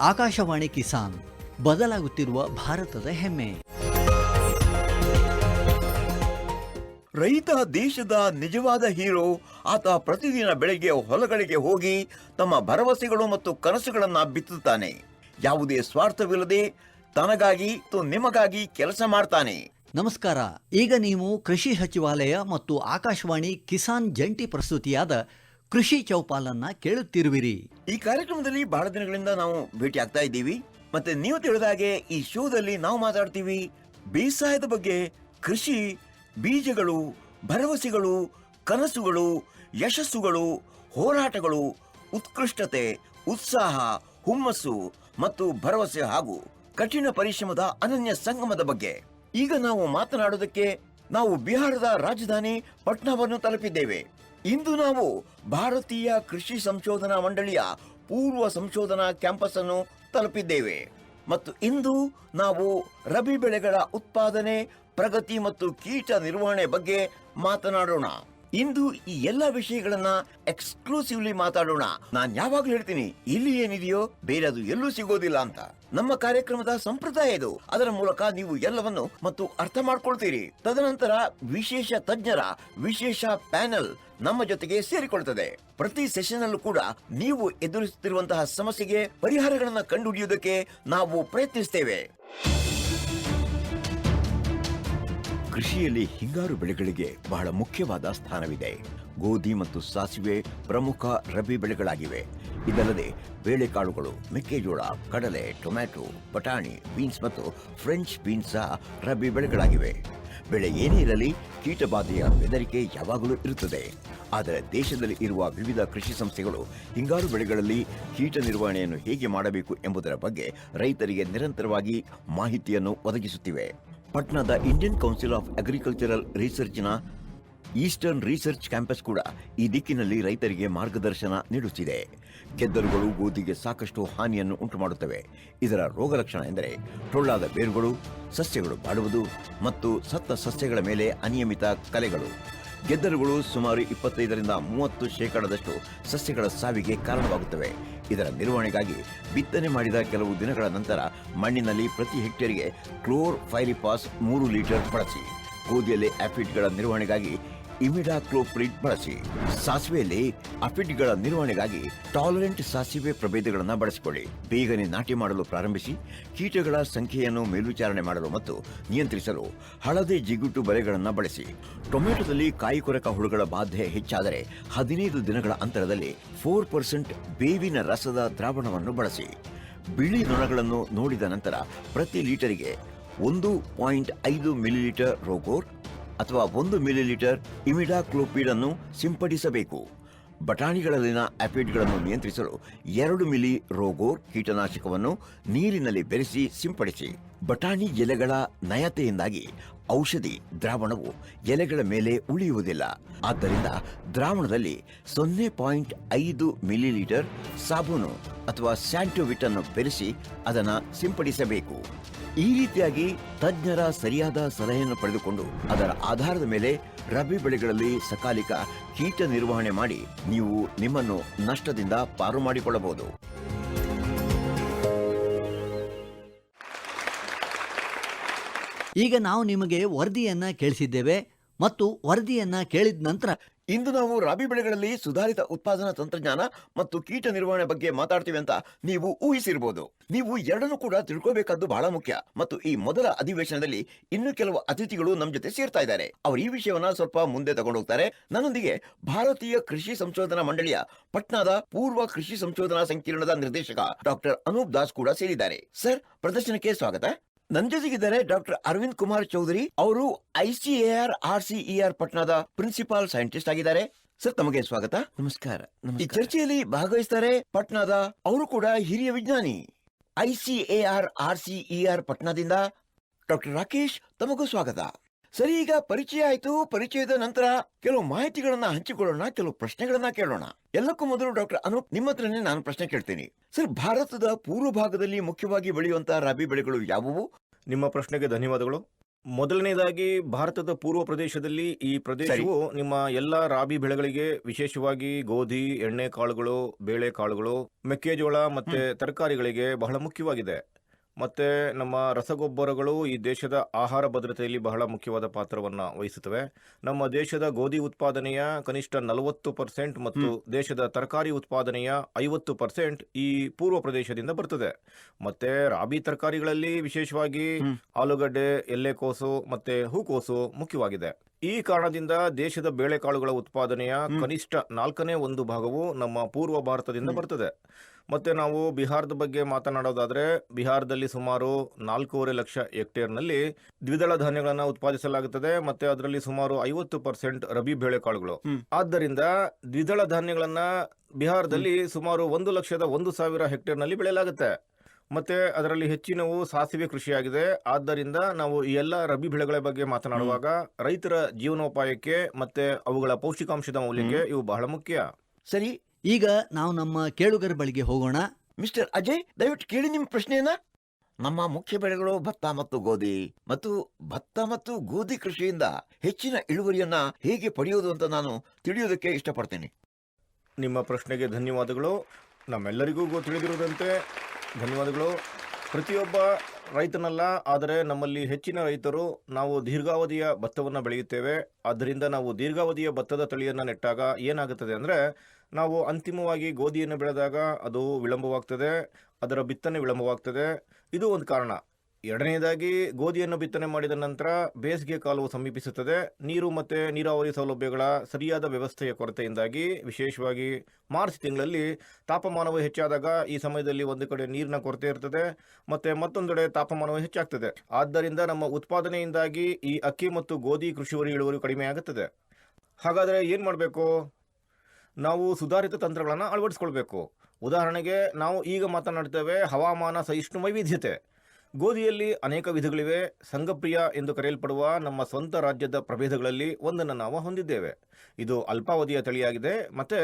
ಆಕಾಶವಾಣಿ ಕಿಸಾನ್ ಬದಲಾಗುತ್ತಿರುವ ಭಾರತದ ಹೆಮ್ಮೆ. ರೈತ ದೇಶದ ನಿಜವಾದ ಹೀರೋ ಆತ ಪ್ರತಿದಿನ ಬೆಳಗ್ಗೆ ಹೊಲಗಳಿಗೆ ಹೋಗಿ ತಮ್ಮ ಭರವಸೆಗಳು ಮತ್ತು ಕನಸುಗಳನ್ನ ಬಿತ್ತುತ್ತಾನೆ. ಯಾವುದೇ ಸ್ವಾರ್ಥವಿಲ್ಲದೆ ತನಗಾಗಿ ನಿಮಗಾಗಿ ಕೆಲಸ ಮಾಡ್ತಾನೆ. ನಮಸ್ಕಾರ ಈಗ ನೀವು ಕೃಷಿ ಸಚಿವಾಲಯ ಮತ್ತು ಆಕಾಶವಾಣಿ ಕಿಸಾನ್ ಜಂಟಿ ಪ್ರಸ್ತುತಿಯಾದ ಕೃಷಿ ಚೌಪಾಲನ್ನ ಕೇಳುತ್ತಿರುವಿರಿ. ಈ ಕಾರ್ಯಕ್ರಮದಲ್ಲಿ ಬಹಳ ದಿನಗಳಿಂದ ನಾವು ಭೇಟಿ ಆಗ್ತಾ ಇದ್ದೀವಿ. ಮತ್ತೆ ನೀವು ತಿಳಿದ ಹಾಗೆ ಈ ಶೋದಲ್ಲಿ ನಾವು ಮಾತಾಡ್ತೀವಿ. ಬೇಸಾಯದ ಬಗ್ಗೆ ಕೃಷಿ, ಬೀಜಗಳು, ಭರವಸೆಗಳು, ಕನಸುಗಳು, ಯಶಸ್ಸುಗಳು, ಹೋರಾಟಗಳು, ಉತ್ಕೃಷ್ಟತೆ, ಉತ್ಸಾಹ, ಹುಮ್ಮಸ್ಸು ಮತ್ತು ಭರವಸೆ ಹಾಗೂ ಕಠಿಣ ಪರಿಶ್ರಮದ ಅನನ್ಯ ಸಂಗಮದ ಬಗ್ಗೆ. ಈಗ ನಾವು ಮಾತನಾಡೋದಕ್ಕೆ ನಾವು ಬಿಹಾರದ ರಾಜಧಾನಿ ಪಟ್ನಾವನ್ನು ತಲುಪಿದ್ದೇವೆ. ಇಂದು ನಾವು ಭಾರತೀಯ ಕೃಷಿ ಸಂಶೋಧನಾ ಮಂಡಳಿಯ ಪೂರ್ವ ಸಂಶೋಧನಾ ಕ್ಯಾಂಪಸ್ ಅನ್ನು ತಲುಪಿದ್ದೇವೆ. ಮತ್ತು ಇಂದು ನಾವು ರಬಿ ಬೆಳೆಗಳ ಉತ್ಪಾದನೆ, ಪ್ರಗತಿ ಮತ್ತು ಕೀಟ ನಿರ್ವಹಣೆ ಬಗ್ಗೆ ಮಾತನಾಡೋಣ. ಇಂದು ಈ ಎಲ್ಲ ವಿಷಯಗಳನ್ನ ಎಕ್ಸ್ಕ್ಲೂಸಿವ್ಲಿ ಮಾತಾಡೋಣ. ನಾನು ಯಾವಾಗ್ಲೂ ಹೇಳ್ತೀನಿ, ಇಲ್ಲಿ ಏನಿದೆಯೋ ಬೇರೆ ಅದು ಎಲ್ಲೂ ಸಿಗೋದಿಲ್ಲ ಅಂತ. ನಮ್ಮ ಕಾರ್ಯಕ್ರಮದ ಸಂಪ್ರದಾಯ ಇದು. ಅದರ ಮೂಲಕ ನೀವು ಎಲ್ಲವನ್ನು ಮತ್ತು ಅರ್ಥ ಮಾಡ್ಕೊಳ್ತೀರಿ. ತದನಂತರ ವಿಶೇಷ ತಜ್ಞರ ವಿಶೇಷ ಪ್ಯಾನೆಲ್ ನಮ್ಮ ಜೊತೆಗೆ ಸೇರಿಕೊಳ್ತದೆ ಪ್ರತಿ ಸೆಷನ್ ಅಲ್ಲೂ ಕೂಡ ನೀವು ಎದುರಿಸುತ್ತಿರುವಂತಹ ಸಮಸ್ಯೆಗೆ ಪರಿಹಾರಗಳನ್ನು ಕಂಡುಹಿಡಿಯುವುದಕ್ಕೆ ನಾವು ಪ್ರಯತ್ನಿಸ್ತೇವೆ. ಕೃಷಿಯಲ್ಲಿ ಹಿಂಗಾರು ಬೆಳೆಗಳಿಗೆ ಬಹಳ ಮುಖ್ಯವಾದ ಸ್ಥಾನವಿದೆ. ಗೋಧಿ ಮತ್ತು ಸಾಸಿವೆ ಪ್ರಮುಖ ರಬಿ ಬೆಳೆಗಳಾಗಿವೆ. ಇದಲ್ಲದೆ ಬೇಳೆಕಾಳುಗಳು, ಮೆಕ್ಕೆಜೋಳ, ಕಡಲೆ, ಟೊಮ್ಯಾಟೊ, ಬಟಾಣಿ, ಬೀನ್ಸ್ ಮತ್ತು ಫ್ರೆಂಚ್ ಬೀನ್ಸ್ ಸಹ ರಬ್ಬಿ ಬೆಳೆಗಳಾಗಿವೆ. ಬೆಳೆ ಏನೇ ಇರಲಿ, ಕೀಟಬಾಧೆಯ ಬೆದರಿಕೆ ಯಾವಾಗಲೂ ಇರುತ್ತದೆ. ಆದರೆ ದೇಶದಲ್ಲಿ ಇರುವ ವಿವಿಧ ಕೃಷಿ ಸಂಸ್ಥೆಗಳು ಹಿಂಗಾರು ಬೆಳೆಗಳಲ್ಲಿ ಕೀಟ ನಿರ್ವಹಣೆಯನ್ನು ಹೇಗೆ ಮಾಡಬೇಕು ಎಂಬುದರ ಬಗ್ಗೆ ರೈತರಿಗೆ ನಿರಂತರವಾಗಿ ಮಾಹಿತಿಯನ್ನು ಒದಗಿಸುತ್ತಿವೆ. ಪಟ್ನಾದ ಇಂಡಿಯನ್ ಕೌನ್ಸಿಲ್ ಆಫ್ ಅಗ್ರಿಕಲ್ಚರಲ್ ರಿಸರ್ಚ್ನ ಈಸ್ಟರ್ನ್ ರಿಸರ್ಚ್ ಕ್ಯಾಂಪಸ್ ಕೂಡ ಈ ದಿಕ್ಕಿನಲ್ಲಿ ರೈತರಿಗೆ ಮಾರ್ಗದರ್ಶನ ನೀಡುತ್ತಿದೆ. ಗೆದ್ದಲುಗಳು ಗೋಧಿಗೆ ಸಾಕಷ್ಟು ಹಾನಿಯನ್ನು ಉಂಟುಮಾಡುತ್ತವೆ. ಇದರ ರೋಗಲಕ್ಷಣ ಎಂದರೆ ಟೊಳ್ಳಾದ ಬೇರುಗಳು, ಸಸ್ಯಗಳು ಬಾಡುವುದು ಮತ್ತು ಸತ್ತ ಸಸ್ಯಗಳ ಮೇಲೆ ಅನಿಯಮಿತ ಕಲೆಗಳು. ಗೆದ್ದಲುಗಳು ಸುಮಾರು ಇಪ್ಪತ್ತೈದರಿಂದ ಮೂವತ್ತು ಶೇಕಡದಷ್ಟು ಸಸ್ಯಗಳ ಸಾವಿಗೆ ಕಾರಣವಾಗುತ್ತವೆ. ಇದರ ನಿರ್ವಹಣೆಗಾಗಿ ಬಿತ್ತನೆ ಮಾಡಿದ ಕೆಲವು ದಿನಗಳ ನಂತರ ಮಣ್ಣಿನಲ್ಲಿ ಪ್ರತಿ ಹೆಕ್ಟೇರ್ಗೆ ಕ್ಲೋರ್ ಫೈರಿಪಾಸ್ ಮೂರು ಲೀಟರ್ ಬಳಸಿ. ಗೋಧಿಯಲ್ಲಿ ಆಫಿಡ್ಗಳ ನಿರ್ವಹಣೆಗಾಗಿ ಇಮಿಡಾಕ್ಲೋಪ್ರಿಡ್ ಬಳಸಿ. ಸಾಸಿವೆಯಲ್ಲಿ ಅಫಿಡ್ಗಳ ನಿರ್ವಹಣೆಗಾಗಿ ಟಾಲರೆಂಟ್ ಸಾಸಿವೆ ಪ್ರಭೇದಗಳನ್ನು ಬಳಸಿಕೊಳ್ಳಿ. ಬೇಗನೆ ನಾಟಿ ಮಾಡಲು ಪ್ರಾರಂಭಿಸಿ, ಕೀಟಗಳ ಸಂಖ್ಯೆಯನ್ನು ಮೇಲ್ವಿಚಾರಣೆ ಮಾಡಲು ಮತ್ತು ನಿಯಂತ್ರಿಸಲು ಹಳದಿ ಜಿಗುಟು ಬಲೆಗಳನ್ನು ಬಳಸಿ. ಟೊಮೆಟೊದಲ್ಲಿ ಕಾಯಿ ಕೊರಕ ಹುಳುಗಳ ಬಾಧೆ ಹೆಚ್ಚಾದರೆ ಹದಿನೈದು ದಿನಗಳ ಅಂತರದಲ್ಲಿ ಫೋರ್ ಪರ್ಸೆಂಟ್ ಬೇವಿನ ರಸದ ದ್ರಾವಣವನ್ನು ಬಳಸಿ. ಬಿಳಿ ನೊಣಗಳನ್ನು ನೋಡಿದ ನಂತರ ಪ್ರತಿ ಲೀಟರಿಗೆ ಒಂದು ಪಾಯಿಂಟ್ ಐದು ಮಿಲಿಲೀಟರ್ ರೋಗೋರ್ ಅಥವಾ ಒಂದು ಮಿಲಿಲೀಟರ್ ಇಮಿಡಾಕ್ಲೋಪಿಡ್ ಅನ್ನು ಸಿಂಪಡಿಸಬೇಕು. ಬಟಾಣಿಗಳಲ್ಲಿನ ಆಪಿಡ್ಗಳನ್ನು ನಿಯಂತ್ರಿಸಲು ಎರಡು ಮಿಲಿ ರೋಗೋರ್ ಕೀಟನಾಶಕವನ್ನು ನೀರಿನಲ್ಲಿ ಬೆರೆಸಿ ಸಿಂಪಡಿಸಿ. ಬಟಾಣಿ ಎಲೆಗಳ ನಯತೆಯಿಂದಾಗಿ ಔಷಧಿ, ದ್ರಾವಣವು ಎಲೆಗಳ ಮೇಲೆ ಉಳಿಯುವುದಿಲ್ಲ. ಆದ್ದರಿಂದ ದ್ರಾವಣದಲ್ಲಿ ಸೊನ್ನೆ ಪಾಯಿಂಟ್ ಐದು ಮಿಲಿಲೀಟರ್ ಸಾಬೂನು ಅಥವಾ ಸ್ಯಾಂಟೋವಿಟ್ ಅನ್ನು ಬೆರೆಸಿ ಅದನ್ನು ಸಿಂಪಡಿಸಬೇಕು. ಈ ರೀತಿಯಾಗಿ ತಜ್ಞರ ಸರಿಯಾದ ಸಲಹೆಯನ್ನು ಪಡೆದುಕೊಂಡು ಅದರ ಆಧಾರದ ಮೇಲೆ ರಬಿ ಬೆಳೆಗಳಲ್ಲಿ ಸಕಾಲಿಕ ಕೀಟ ನಿರ್ವಹಣೆ ಮಾಡಿ ನೀವು ನಿಮ್ಮನ್ನು ನಷ್ಟದಿಂದ ಪಾರು ಮಾಡಿಕೊಳ್ಳಬಹುದು. ಈಗ ನಾವು ನಿಮಗೆ ವರದಿಯನ್ನ ಕೇಳಿಸಿದ್ದೇವೆ ಮತ್ತು ವರದಿಯನ್ನ ಕೇಳಿದ ನಂತರ ಇಂದು ನಾವು ರಾಬಿ ಬೆಳೆಗಳಲ್ಲಿ ಸುಧಾರಿತ ಉತ್ಪಾದನಾ ತಂತ್ರಜ್ಞಾನ ಮತ್ತು ಕೀಟ ನಿರ್ವಹಣೆ ಬಗ್ಗೆ ಮಾತಾಡ್ತೀವಿ ಅಂತ ನೀವು ಊಹಿಸಿರ್ಬೋದು. ನೀವು ಎರಡನ್ನೂ ಕೂಡ ತಿಳ್ಕೋಬೇಕಾದ್ದು ಬಹಳ ಮುಖ್ಯ ಮತ್ತು ಈ ಮೊದಲ ಅಧಿವೇಶನದಲ್ಲಿ ಇನ್ನು ಕೆಲವು ಅತಿಥಿಗಳು ನಮ್ಮ ಜೊತೆ ಸೇರ್ತಾ ಇದ್ದಾರೆ. ಅವರು ಈ ವಿಷಯವನ್ನ ಸ್ವಲ್ಪ ಮುಂದೆ ತಗೊಂಡೋಗ್ತಾರೆ. ನನ್ನೊಂದಿಗೆ ಭಾರತೀಯ ಕೃಷಿ ಸಂಶೋಧನಾ ಮಂಡಳಿಯ ಪಟ್ನಾದ ಪೂರ್ವ ಕೃಷಿ ಸಂಶೋಧನಾ ಸಂಕೀರ್ಣದ ನಿರ್ದೇಶಕ ಡಾಕ್ಟರ್ ಅನೂಪ್ ದಾಸ್ ಕೂಡ ಸೇರಿದ್ದಾರೆ. ಸರ್, ಪ್ರದರ್ಶನಕ್ಕೆ ಸ್ವಾಗತ. ನನ್ನ ಜೊತೆಗಿದ್ದಾರೆ doctor Arvind Kumar Chaudhary ICAR R CER CER ಪಟ್ನಾದ ಪ್ರಿನ್ಸಿಪಾಲ್ ಸೈಂಟಿಸ್ಟ್ ಆಗಿದ್ದಾರೆ. ಸರ್ ತಮಗೆ ಸ್ವಾಗತ. ನಮಸ್ಕಾರ ಈ ಚರ್ಚೆಯಲ್ಲಿ ಭಾಗವಹಿಸ್ತಾರೆ ಪಟ್ನಾದ ಅವರು ಕೂಡ ಹಿರಿಯ ವಿಜ್ಞಾನಿ. ಐಸಿಎಆರ್ ಆರ್ ಸಿಇಆರ್ ಪಟ್ನಾದಿಂದ ಡಾಕ್ಟರ್ ರಾಕೇಶ್ ತಮಗೂ ಸ್ವಾಗತ. ಸರಿ ಈಗ ಪರಿಚಯ ಆಯ್ತು ಪರಿಚಯದ ನಂತರ ಕೆಲವು ಮಾಹಿತಿಗಳನ್ನ ಹಂಚಿಕೊಳ್ಳೋಣ ಕೆಲವು ಪ್ರಶ್ನೆಗಳನ್ನ ಕೇಳೋಣ. ಎಲ್ಲಕ್ಕೂ ಮೊದಲು ಡಾಕ್ಟರ್ ಅನೂಪ್ ನಿಮ್ಮ ಹತ್ರನೇ ನಾನು ಪ್ರಶ್ನೆ ಕೇಳ್ತೀನಿ. ಸರ್ ಭಾರತದ ಪೂರ್ವ ಭಾಗದಲ್ಲಿ ಮುಖ್ಯವಾಗಿ ಬೆಳೆಯುವಂತಹ ರಾಬಿ ಬೆಳೆಗಳು ಯಾವುವು? ನಿಮ್ಮ ಪ್ರಶ್ನೆಗೆ ಧನ್ಯವಾದಗಳು. ಮೊದಲನೇದಾಗಿ ಭಾರತದ ಪೂರ್ವ ಪ್ರದೇಶದಲ್ಲಿ ಈ ಪ್ರದೇಶವು ನಿಮ್ಮ ಎಲ್ಲ ರಾಬಿ ಬೆಳೆಗಳಿಗೆ ವಿಶೇಷವಾಗಿ ಗೋಧಿ ಎಣ್ಣೆ ಕಾಳುಗಳು ಬೇಳೆ ಕಾಳುಗಳು ಮೆಕ್ಕೆಜೋಳ ಮತ್ತೆ ತರಕಾರಿಗಳಿಗೆ ಬಹಳ ಮುಖ್ಯವಾಗಿದೆ. ಮತ್ತೆ ನಮ್ಮ ರಸಗೊಬ್ಬರಗಳು ಈ ದೇಶದ ಆಹಾರ ಭದ್ರತೆಯಲ್ಲಿ ಬಹಳ ಮುಖ್ಯವಾದ ಪಾತ್ರವನ್ನು ವಹಿಸುತ್ತವೆ. ನಮ್ಮ ದೇಶದ ಗೋಧಿ ಉತ್ಪಾದನೆಯ ಕನಿಷ್ಠ ನಲವತ್ತು ಪರ್ಸೆಂಟ್ ಮತ್ತು ದೇಶದ ತರಕಾರಿ ಉತ್ಪಾದನೆಯ ಐವತ್ತು ಪರ್ಸೆಂಟ್ ಈ ಪೂರ್ವ ಪ್ರದೇಶದಿಂದ ಬರ್ತದೆ. ಮತ್ತೆ ರಾಬಿ ತರಕಾರಿಗಳಲ್ಲಿ ವಿಶೇಷವಾಗಿ. ಆಲೂಗಡ್ಡೆ ಎಲೆಕೋಸು ಮತ್ತೆ ಹೂಕೋಸು ಮುಖ್ಯವಾಗಿದೆ. ಈ ಕಾರಣದಿಂದ ದೇಶದ ಬೇಳೆಕಾಳುಗಳ ಉತ್ಪಾದನೆಯ ಕನಿಷ್ಠ ನಾಲ್ಕನೇ ಒಂದು ಭಾಗವು ನಮ್ಮ ಪೂರ್ವ ಭಾರತದಿಂದ. ಬರ್ತದೆ. ಮತ್ತೆ ನಾವು ಬಿಹಾರದ ಬಗ್ಗೆ ಮಾತನಾಡೋದಾದ್ರೆ ಬಿಹಾರದಲ್ಲಿ ಸುಮಾರು ನಾಲ್ಕೂವರೆ ಲಕ್ಷ ಹೆಕ್ಟೇರ್ನಲ್ಲಿ ದ್ವಿದಳ ಧಾನ್ಯಗಳನ್ನು ಉತ್ಪಾದಿಸಲಾಗುತ್ತದೆ ಮತ್ತೆ ಅದರಲ್ಲಿ ಸುಮಾರು ಐವತ್ತು ಪರ್ಸೆಂಟ್ ರಬಿ ಬೇಳೆಕಾಳುಗಳು. ಆದ್ದರಿಂದ ದ್ವಿದಳ ಧಾನ್ಯಗಳನ್ನ ಬಿಹಾರದಲ್ಲಿ ಸುಮಾರು ಒಂದು ಲಕ್ಷದ ಒಂದು ಸಾವಿರ ಹೆಕ್ಟೇರ್ನಲ್ಲಿ ಬೆಳೆಯಲಾಗುತ್ತೆ. ಮತ್ತೆ ಅದರಲ್ಲಿ ಹೆಚ್ಚಿನವು ಸಾಸಿವೆ ಕೃಷಿಯಾಗಿದೆ. ಆದ್ದರಿಂದ ನಾವು ಈ ಎಲ್ಲ ರಬಿ ಬೆಳೆಗಳ ಬಗ್ಗೆ ಮಾತನಾಡುವಾಗ ರೈತರ ಜೀವನೋಪಾಯಕ್ಕೆ ಮತ್ತೆ ಅವುಗಳ ಪೌಷ್ಟಿಕಾಂಶದ ಮೌಲ್ಯಕ್ಕೆ ಇವು ಬಹಳ ಮುಖ್ಯ. ಸರಿ ಈಗ ನಾವು ನಮ್ಮ ಕೇಳುಗರ ಬಳಿಗೆ ಹೋಗೋಣ. ಮಿಸ್ಟರ್ ಅಜಯ್ ದಯವಿಟ್ಟು ಕೇಳಿ ನಿಮ್ಮ ಪ್ರಶ್ನೆಯನ್ನ. ನಮ್ಮ ಮುಖ್ಯ ಬೆಳೆಗಳು ಭತ್ತ ಮತ್ತು ಗೋಧಿ ಮತ್ತು ಭತ್ತ ಮತ್ತು ಗೋಧಿ ಕೃಷಿಯಿಂದ ಹೆಚ್ಚಿನ ಇಳುವರಿಯನ್ನ ಹೇಗೆ ಪಡೆಯೋದು ಅಂತ ನಾನು ತಿಳಿಯೋದಕ್ಕೆ ಇಷ್ಟಪಡ್ತೇನೆ. ನಿಮ್ಮ ಪ್ರಶ್ನೆಗೆ ಧನ್ಯವಾದಗಳು. ನಮ್ಮೆಲ್ಲರಿಗೂ ಗೊ- ತಿಳಿದಿರುವುದಂತೆ ಧನ್ಯವಾದಗಳು. ಪ್ರತಿಯೊಬ್ಬ ರೈತನಲ್ಲ, ಆದರೆ ನಮ್ಮಲ್ಲಿ ಹೆಚ್ಚಿನ ರೈತರು ನಾವು ದೀರ್ಘಾವಧಿಯ ಭತ್ತವನ್ನು ಬೆಳೆಯುತ್ತೇವೆ. ಆದ್ದರಿಂದ ನಾವು ದೀರ್ಘಾವಧಿಯ ಭತ್ತದ ತಳಿಯನ್ನು ನೆಟ್ಟಾಗ ಏನಾಗುತ್ತದೆ ಅಂದರೆ, ನಾವು ಅಂತಿಮವಾಗಿ ಗೋಧಿಯನ್ನು ಬೆಳೆದಾಗ ಅದು ವಿಳಂಬವಾಗ್ತದೆ, ಅದರ ಬಿತ್ತನೆ ವಿಳಂಬವಾಗ್ತದೆ. ಇದು ಒಂದು ಕಾರಣ. ಎರಡನೇದಾಗಿ ಗೋಧಿಯನ್ನು ಬಿತ್ತನೆ ಮಾಡಿದ ನಂತರ ಬೇಸಿಗೆ ಕಾಲವು ಸಮೀಪಿಸುತ್ತದೆ. ನೀರು ಮತ್ತು ನೀರಾವರಿ ಸೌಲಭ್ಯಗಳ ಸರಿಯಾದ ವ್ಯವಸ್ಥೆಯ ಕೊರತೆಯಿಂದಾಗಿ, ವಿಶೇಷವಾಗಿ ಮಾರ್ಚ್ ತಿಂಗಳಲ್ಲಿ ತಾಪಮಾನವು ಹೆಚ್ಚಾದಾಗ ಈ ಸಮಯದಲ್ಲಿ ಒಂದು ಕಡೆ ನೀರಿನ ಕೊರತೆ ಇರ್ತದೆ, ಮತ್ತು ಮತ್ತೊಂದೆಡೆ ತಾಪಮಾನವು ಹೆಚ್ಚಾಗ್ತದೆ. ಆದ್ದರಿಂದ ನಮ್ಮ ಉತ್ಪಾದನೆಯಿಂದಾಗಿ ಈ ಅಕ್ಕಿ ಮತ್ತು ಗೋಧಿ ಕೃಷಿವರಿ ಇಳುವರಿ ಕಡಿಮೆ ಆಗುತ್ತದೆ. ಹಾಗಾದರೆ ಏನು ಮಾಡಬೇಕು? ನಾವು ಸುಧಾರಿತ ತಂತ್ರಗಳನ್ನು ಅಳವಡಿಸ್ಕೊಳ್ಬೇಕು. ಉದಾಹರಣೆಗೆ, ನಾವು ಈಗ ಮಾತನಾಡ್ತೇವೆ ಹವಾಮಾನ ಸಹಿಷ್ಣು ವೈವಿಧ್ಯತೆ. ಗೋಧಿಯಲ್ಲಿ ಅನೇಕ ವಿಧಗಳಿವೆ. ಸಂಘಪ್ರಿಯ ಎಂದು ಕರೆಯಲ್ಪಡುವ ನಮ್ಮ ಸ್ವಂತ ರಾಜ್ಯದ ಪ್ರಭೇದಗಳಲ್ಲಿ ಒಂದನ್ನು ನಾವು ಹೊಂದಿದ್ದೇವೆ. ಇದು ಅಲ್ಪಾವಧಿಯ ತಳಿಯಾಗಿದೆ ಮತ್ತು